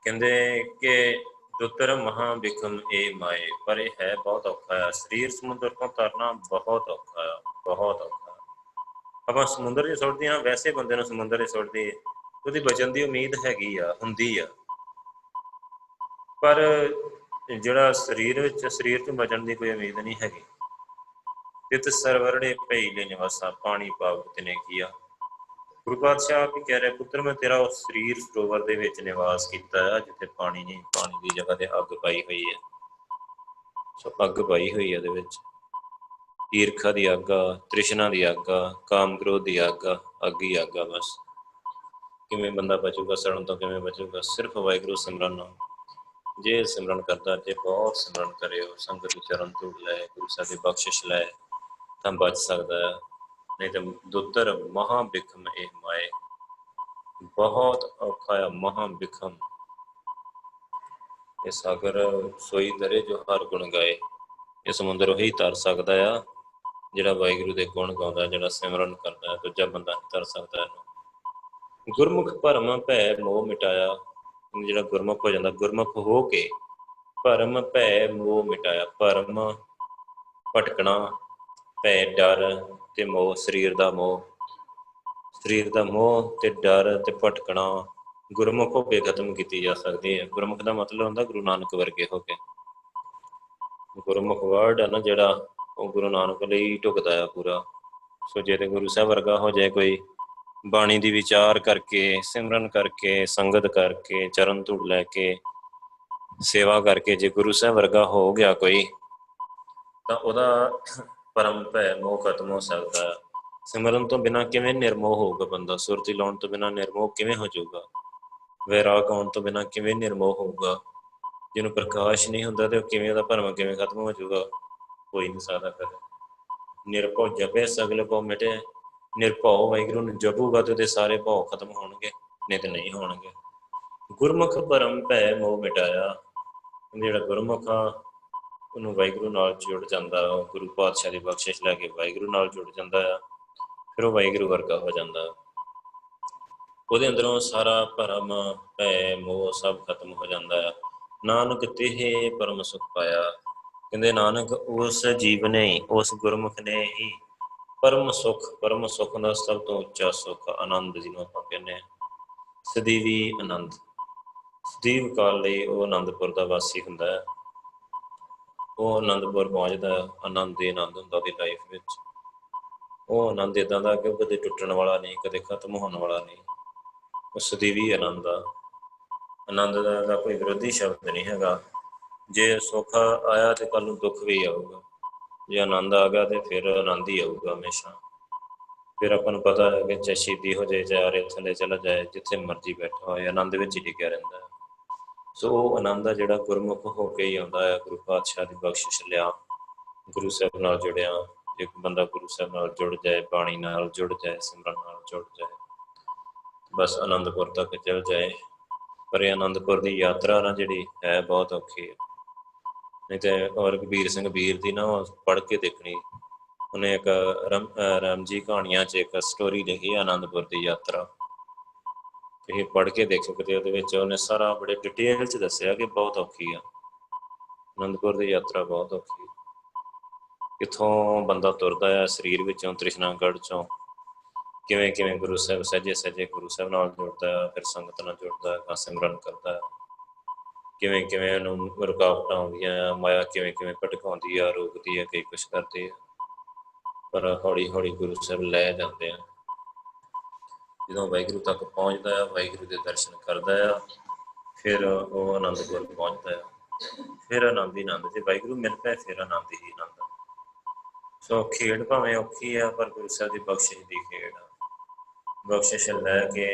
[SPEAKER 1] ਕਹਿੰਦੇ ਕਿ ਦੁੱਤਰ ਮਹਾ ਬਿਖਮ ਏ ਮਾਏ, ਪਰ ਇਹ ਹੈ ਬਹੁਤ ਔਖਾ ਆ। ਸਰੀਰ ਸਮੁੰਦਰ ਤੋਂ ਤਰਨਾ ਬਹੁਤ ਔਖਾ ਆ, ਬਹੁਤ ਔਖਾ ਆਪਾਂ ਸਮੁੰਦਰ 'ਚ ਸੁੱਟਦੇ ਆ ਵੈਸੇ ਬੰਦੇ ਨੂੰ ਸਮੁੰਦਰ 'ਚ ਸੁੱਟਦੇ। ਉਹਦੀ ਬਚਣ ਦੀ ਉਮੀਦ ਹੈਗੀ ਆ, ਹੁੰਦੀ ਆ। ਪਰ ਜਿਹੜਾ ਸਰੀਰ ਵਿੱਚ, ਸਰੀਰ ਤੋਂ ਬਚਣ ਦੀ ਕੋਈ ਉਮੀਦ ਨਹੀਂ ਹੈਗੀ। ਤਿਤ ਸਰਵਰੜੇ ਭਈ ਲੈ ਨਿਵਾਸਾ, ਪਾਣੀ ਪਾਵਤ ਨੇ ਕੀਆ। ਗੁਰੂ ਪਾਤਸ਼ਾਹ ਵੀ ਕਹਿ ਰਿਹਾ, ਪੁੱਤਰ, ਮੈਂ ਤੇਰਾ ਉਸ ਸਰੀਰ ਸਰੋਵਰ ਦੇ ਵਿੱਚ ਨਿਵਾਸ ਕੀਤਾ ਹੈ ਜਿੱਥੇ ਪਾਣੀ ਨਹੀਂ, ਪਾਣੀ ਦੀ ਜਗ੍ਹਾ ਤੇ ਅੱਗ ਪਾਈ ਹੋਈ ਹੈ। ਸੋ ਅੱਗ ਪਾਈ ਹੋਈ ਹੈ ਉਹਦੇ ਵਿੱਚ। ਈਰਖਾ ਦੀ ਅੱਗ ਆ, ਤ੍ਰਿਸ਼ਨਾ ਦੀ ਅੱਗ ਆ, ਕਾਮ ਕ੍ਰੋਧ ਦੀ ਅੱਗ ਆ, ਅੱਗ ਹੀ ਆਗਾ ਬਸ। ਕਿਵੇਂ ਬੰਦਾ ਬਚੂਗਾ, ਸੜਨ ਤੋਂ ਕਿਵੇਂ ਬਚੂਗਾ, ਸਿਰਫ ਵਾਹਿਗੁਰੂ ਸਿਮਰਨ ਨਾਲ ਜੇ ਸਿਮਰਨ ਕਰਦਾ, ਜੇ ਬਹੁਤ ਸਿਮਰਨ ਕਰਿਓ ਸੰਗਤ ਦੇ ਚਰਨ ਧੂੜ ਲੈ, ਗੁਰੂ ਸਾਹਿਬ ਦੀ ਬਖਸ਼ਿਸ਼ ਲੈ ਤਾਂ ਬਚ ਸਕਦਾ ਹੈ। ਨਹੀਂ ਤਾਂ ਦੁੱਤਰ ਮਹਾ ਬਿਖਮ ਇਹ ਮਾਏ। ਬਹੁਤ ਔਖਾ ਹੈ ਮਹਾ ਬਿਖਮ ਇਹ ਸਾਗਰ ਸੋਈ ਦਰੇ ਜੋ ਹਰ ਗੁਣ ਗਾਏ। ਇਹ ਸਮੁੰਦਰ ਉਹੀ ਤਰ ਸਕਦਾ ਆ, ਜਿਹੜਾ ਵਾਹਿਗੁਰੂ ਦੇ ਗੁਣ ਗਾਉਂਦਾ, ਜਿਹੜਾ ਸਿਮਰਨ ਕਰਦਾ ਹੈ ਦੂਜਾ ਬੰਦਾ ਨਹੀਂ ਤਰ ਸਕਦਾ ਇਹਨੂੰ। ਗੁਰਮੁਖ ਭਰਮ ਭੈ ਮੋਹ ਮਿਟਾਇਆ। ਜਿਹੜਾ ਗੁਰਮੁਖ ਹੋ ਜਾਂਦਾ, ਗੁਰਮੁਖ ਹੋ ਕੇ ਭਰਮ ਭੈ ਮੋਹ ਮਿਟਾਇਆ। ਭਰਮ ਭਟਕਣਾ ਭੈ ਡਰ ਤੇ ਮੋਹ, ਸਰੀਰ ਦਾ ਮੋਹ। ਸਰੀਰ ਦਾ ਮੋਹ ਤੇ ਡਰ ਤੇ ਭਟਕਣਾ ਗੁਰਮੁਖ ਹੋ ਖਤਮ ਕੀਤੀ ਜਾ ਸਕਦੀ ਹੈ। ਗੁਰਮੁਖ ਦਾ ਮਤਲਬ ਹੁੰਦਾ ਗੁਰੂ ਨਾਨਕ ਵਰਗੇ ਹੋ ਕੇ। ਗੁਰਮੁਖ ਵਰਡ ਹੈ ਨਾ ਜਿਹੜਾ, ਉਹ ਗੁਰੂ ਨਾਨਕ ਲਈ ਢੁਕਦਾ ਆ ਪੂਰਾ। ਸੋ ਜੇ ਤੇ ਗੁਰੂ ਸਾਹਿਬ ਵਰਗਾ ਹੋ ਜਾਏ ਕੋਈ, ਬਾਣੀ ਦੀ ਵਿਚਾਰ ਕਰਕੇ, ਸਿਮਰਨ ਕਰਕੇ, ਸੰਗਤ ਕਰਕੇ, ਚਰਨ ਧੂੜ ਲੈ ਕੇ, ਸੇਵਾ ਕਰਕੇ ਜੇ ਗੁਰੂ ਸਾਹਿਬ ਵਰਗਾ ਹੋ ਗਿਆ ਕੋਈ, ਤਾਂ ਉਹਦਾ ਪਰਮ ਭੈ ਮੋਹ ਖਤਮ ਹੋ ਸਕਦਾ ਸਿਮਰਨ ਤੋਂ ਬਿਨਾ ਕਿਵੇਂ ਨਿਰਮੋਹ ਹੋਊਗਾ ਬੰਦਾ? ਸੁਰਤੀ ਲਾਉਣ ਤੋਂ ਬਿਨਾ ਨਿਰਮੋਹ ਕਿਵੇਂ ਹੋ ਜਾਊਗਾ? ਵੈਰਾਗ ਆਉਣ ਤੋਂ ਬਿਨਾ ਕਿਵੇਂ ਨਿਰਮੋਹ ਹੋਊਗਾ? ਜਿਹਨੂੰ ਪ੍ਰਕਾਸ਼ ਨਹੀਂ ਹੁੰਦਾ ਤੇ ਉਹ ਕਿਵੇਂ ਉਹਦਾ ਭਰਮ ਕਿਵੇਂ ਖਤਮ ਹੋ ਜਾਊਗਾ? ਕੋਈ ਨਹੀਂ ਸਕਦਾ ਕਰ ਨਿਰਭਉ ਜਪੇ, ਸਗਲ ਭਉ ਮਿਟੇ। ਨਿਰਭਉ ਵਾਹਿਗੁਰੂ ਨੂੰ ਜਪੂਗਾ ਤੇ ਉਹਦੇ ਸਾਰੇ ਭਉ ਖਤਮ ਹੋਣਗੇ, ਨਹੀਂ ਤੇ ਨਹੀਂ ਹੋਣਗੇ। ਗੁਰਮੁਖ ਪਰਮ ਭੈ ਮੋਹ ਮਿਟਾਇਆ। ਜਿਹੜਾ ਗੁਰਮੁਖ ਆ ਉਹਨੂੰ ਵਾਹਿਗੁਰੂ ਨਾਲ ਜੁੜ ਜਾਂਦਾ ਉਹ ਗੁਰੂ ਪਾਤਸ਼ਾਹ ਦੀ ਬਖਸ਼ਿਸ਼ ਲੈ ਕੇ ਵਾਹਿਗੁਰੂ ਨਾਲ ਜੁੜ ਜਾਂਦਾ ਆ ਫਿਰ ਉਹ ਵਾਹਿਗੁਰੂ ਵਰਗਾ ਹੋ ਜਾਂਦਾ ਉਹਦੇ ਅੰਦਰੋਂ ਸਾਰਾ ਭਰਮ ਭੈ ਮੋਹ ਸਭ ਖਤਮ ਹੋ ਜਾਂਦਾ ਆ। ਨਾਨਕ ਤਿਹ ਪਰਮ ਸੁਖ ਪਾਇਆ। ਕਹਿੰਦੇ ਨਾਨਕ ਉਸ ਜੀਵ ਨੇ ਹੀ, ਉਸ ਗੁਰਮੁਖ ਨੇ ਹੀ ਪਰਮ ਸੁਖ ਪਰਮ ਸੁਖ ਦਾ ਸਭ ਤੋਂ ਉੱਚਾ ਸੁਖ ਆਨੰਦ ਜਿਹਨੂੰ ਆਪਾਂ ਕਹਿੰਦੇ ਆ। ਸਦੀਵੀ ਆਨੰਦ। ਸਦੀਵ ਕਾਲ ਲਈ ਉਹ ਆਨੰਦਪੁਰ ਦਾ ਵਾਸੀ ਹੁੰਦਾ ਹੈ ਉਹ ਆਨੰਦਪੁਰ ਪਹੁੰਚਦਾ ਆਨੰਦ ਹੀ ਆਨੰਦ ਹੁੰਦਾ ਉਹਦੀ ਲਾਈਫ ਵਿੱਚ। ਉਹ ਆਨੰਦ ਇਦਾਂ ਦਾ ਕਿ ਉਹ ਕਦੇ ਟੁੱਟਣ ਵਾਲਾ ਨਹੀਂ, ਕਦੇ ਖਤਮ ਹੋਣ ਵਾਲਾ ਨਹੀਂ। ਉਹ ਸਦੀਵੀ ਆਨੰਦ ਆ। ਆਨੰਦ ਦਾ ਕੋਈ ਵਿਰੋਧੀ ਸ਼ਬਦ ਨਹੀਂ ਹੈਗਾ। ਜੇ ਸੁੱਖ ਆਇਆ ਤੇ ਕੱਲ ਨੂੰ ਦੁੱਖ ਵੀ ਆਊਗਾ। ਜੇ ਆਨੰਦ ਆ ਗਿਆ ਤੇ ਫਿਰ ਆਨੰਦ ਹੀ ਆਊਗਾ ਹਮੇਸ਼ਾ। ਫਿਰ ਆਪਾਂ ਨੂੰ ਪਤਾ ਹੈ ਕਿ ਚਾਹੇ ਸ਼ਹੀਦੀ ਹੋ ਜਾਏ, ਚਾਹੇ ਥੱਲੇ ਚਲਾ ਜਾਏ, ਜਿੱਥੇ ਮਰਜ਼ੀ ਬੈਠਾ ਹੋਏ, ਆਨੰਦ ਵਿੱਚ ਹੀ ਟਿਕਿਆ ਰਹਿੰਦਾ ਸੋ ਉਹ ਆਨੰਦ ਆ ਜਿਹੜਾ ਗੁਰਮੁਖ ਹੋ ਕੇ ਹੀ ਆਉਂਦਾ ਹੈ, ਗੁਰੂ ਪਾਤਸ਼ਾਹ ਦੀ ਬਖਸ਼ਿਸ਼ ਲਿਆ, ਗੁਰੂ ਸਾਹਿਬ ਨਾਲ ਜੁੜਿਆ, ਇੱਕ ਬੰਦਾ ਗੁਰੂ ਸਾਹਿਬ ਨਾਲ ਜੁੜ ਜਾਏ, ਬਾਣੀ ਨਾਲ ਜੁੜ ਜਾਏ, ਸਿਮਰਨ ਨਾਲ ਜੁੜ ਜਾਏ, ਬਸ ਆਨੰਦਪੁਰ ਤੱਕ ਚਲ ਜਾਏ। ਪਰ ਇਹ ਆਨੰਦਪੁਰ ਦੀ ਯਾਤਰਾ ਨਾ ਜਿਹੜੀ ਹੈ ਬਹੁਤ ਔਖੀ ਹੈ। ਨਹੀਂ ਤੇ ਔਰ ਕਬੀਰ ਸਿੰਘ ਵੀਰ ਦੀ ਨਾ ਪੜ੍ਹ ਕੇ ਦੇਖਣੀ। ਉਹਨੇ ਇੱਕ ਰਮ, ਅਹ ਰਾਮਜੀ ਕਹਾਣੀਆਂ 'ਚ ਇੱਕ ਸਟੋਰੀ ਲਿਖੀ ਹੈ ਆਨੰਦਪੁਰ ਦੀ ਯਾਤਰਾ। ਤੁਸੀਂ ਪੜ੍ਹ ਕੇ ਦੇਖ ਸਕਦੇ ਹੋ ਉਹਦੇ ਵਿੱਚ ਉਹਨੇ ਸਾਰਾ ਬੜੇ ਡਿਟੇਲ 'ਚ ਦੱਸਿਆ ਕਿ ਬਹੁਤ ਔਖੀ ਆ। ਅਨੰਦਪੁਰ ਦੀ ਯਾਤਰਾ ਬਹੁਤ ਔਖੀ ਹੈ ਕਿੱਥੋਂ ਬੰਦਾ ਤੁਰਦਾ ਆ, ਸਰੀਰ ਵਿੱਚੋਂ ਤ੍ਰਿਸ਼ਨਾਗੜ੍ਹ ਚੋਂ। ਕਿਵੇਂ ਕਿਵੇਂ ਗੁਰੂ ਸਾਹਿਬ ਸਜੇ ਸਜੇ ਗੁਰੂ ਸਾਹਿਬ ਨਾਲ ਜੁੜਦਾ ਆ ਫਿਰ ਸੰਗਤ ਨਾਲ ਜੁੜਦਾ ਹੈ ਸਿਮਰਨ ਕਰਦਾ। ਹੈ ਕਿਵੇਂ ਕਿਵੇਂ ਉਹਨੂੰ ਰੁਕਾਵਟਾਂ ਆਉਂਦੀਆਂ ਆ ਮਾਇਆ ਕਿਵੇਂ ਕਿਵੇਂ ਭਟਕਾਉਂਦੀ ਆ, ਰੋਕਦੀ ਆ, ਕਈ ਕੁਛ ਕਰਦੀ ਆ। ਪਰ ਹੌਲੀ ਹੌਲੀ ਗੁਰੂ ਸਾਹਿਬ ਲੈ ਜਾਂਦੇ ਆ। ਜਦੋਂ ਵਾਹਿਗੁਰੂ ਤੱਕ ਪਹੁੰਚਦਾ ਆ ਵਾਹਿਗੁਰੂ ਦੇ ਦਰਸ਼ਨ ਕਰਦਾ ਆ ਫਿਰ ਉਹ ਆਨੰਦਪੁਰ ਪਹੁੰਚਦਾ ਆ ਫਿਰ ਆਨੰਦ ਹੀ ਆਨੰਦ, ਜੇ ਵਾਹਿਗੁਰੂ ਮਿਲ ਪਏ, ਫਿਰ ਆਨੰਦ ਹੀ ਆਨੰਦ। ਸੋ ਖੇਡ ਭਾਵੇਂ ਔਖੀ ਆ, ਪਰ ਗੁਰੂ ਸਾਹਿਬ ਦੀ ਬਖਸ਼ਿਸ਼ ਦੀ ਖੇਡ ਆ। ਬਖਸ਼ਿਸ਼ ਲੈ ਕੇ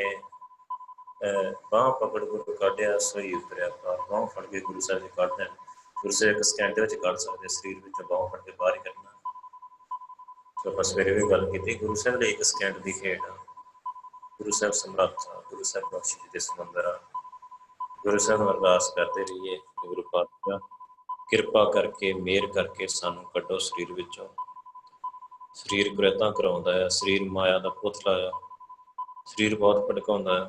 [SPEAKER 1] ਬਾਹ ਪਕੜ ਗੁਰੂ ਕਾਢਿਆ, ਸੋਈ ਉਤਰਿਆ ਪਾਰ ਬਾਹ ਫੜ ਕੇ ਗੁਰੂ ਸਾਹਿਬ ਜੀ ਕੱਢ ਦੇਣ। ਗੁਰੂ ਸਾਹਿਬ ਇੱਕ ਸਕਿੰਟ ਵਿੱਚ ਕੱਢ ਸਕਦੇ, ਸਰੀਰ ਵਿੱਚੋਂ ਬਾਹ ਫੜ ਕੇ ਬਾਹਰ ਹੀ ਕੱਢਣਾ। ਸੋ ਆਪਾਂ ਸਵੇਰੇ ਵੀ ਗੱਲ ਕੀਤੀ, ਗੁਰੂ ਸਾਹਿਬ ਲਈ ਇੱਕ ਸਕਿੰਟ ਦੀ ਖੇਡ ਆ। ਗੁਰੂ ਸਾਹਿਬ ਸਮਰੱਥ ਆ ਗੁਰੂ ਸਾਹਿਬ ਬਖਸ਼ਿਸ਼ ਦੇ ਸਮੁੰਦਰ ਆ। ਗੁਰੂ ਸਾਹਿਬ ਨੂੰ ਅਰਦਾਸ ਕਰਦੇ ਰਹੀਏ ਗੁਰੂ ਪਾਤਸ਼ਾਹ ਕਿਰਪਾ ਕਰਕੇ, ਮਿਹਰ ਕਰਕੇ ਸਾਨੂੰ ਕੱਢੋ ਸਰੀਰ ਵਿੱਚੋਂ। ਸਰੀਰ ਕੁਰੇਤਾਂ ਕਰਾਉਂਦਾ ਹੈ ਸਰੀਰ ਮਾਇਆ ਦਾ ਪੁਤਲਾ ਆ ਸਰੀਰ ਬਹੁਤ ਭਟਕਾਉਂਦਾ ਹੈ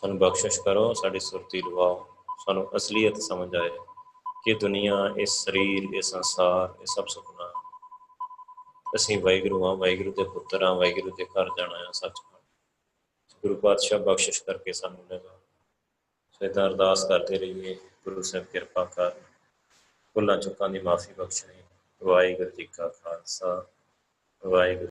[SPEAKER 1] ਸਾਨੂੰ ਬਖਸ਼ਿਸ਼ ਕਰੋ, ਸਾਡੀ ਸੁਰਤੀ ਲਵਾਓ। ਸਾਨੂੰ ਅਸਲੀਅਤ ਸਮਝ ਆਏ ਕਿ ਦੁਨੀਆ, ਇਹ ਸਰੀਰ, ਇਹ ਸੰਸਾਰ, ਇਹ ਸਭ ਸੁਪਨਾ ਅਸੀਂ ਵਾਹਿਗੁਰੂ ਆ ਵਾਹਿਗੁਰੂ ਦੇ ਪੁੱਤਰ ਆ ਵਾਹਿਗੁਰੂ ਦੇ ਘਰ ਜਾਣਾ ਆ, ਸੱਚ ਗੁਰੂ ਪਾਤਸ਼ਾਹ ਬਖਸ਼ਿਸ਼ ਕਰਕੇ ਸਾਨੂੰ ਲਗਾ ਸੋ ਅਰਦਾਸ ਕਰਦੇ ਰਹੀਏ, ਗੁਰੂ ਸਾਹਿਬ ਕਿਰਪਾ ਕਰ, ਭੁੱਲਾਂ ਚੁੱਕਾਂ ਦੀ ਮਾਫੀ ਬਖਸ਼ਣੀ, ਵਾਹਿਗੁਰੂ ਜੀ ਕਾ ਖਾਲਸਾ, ਵਾਹਿਗੁਰੂ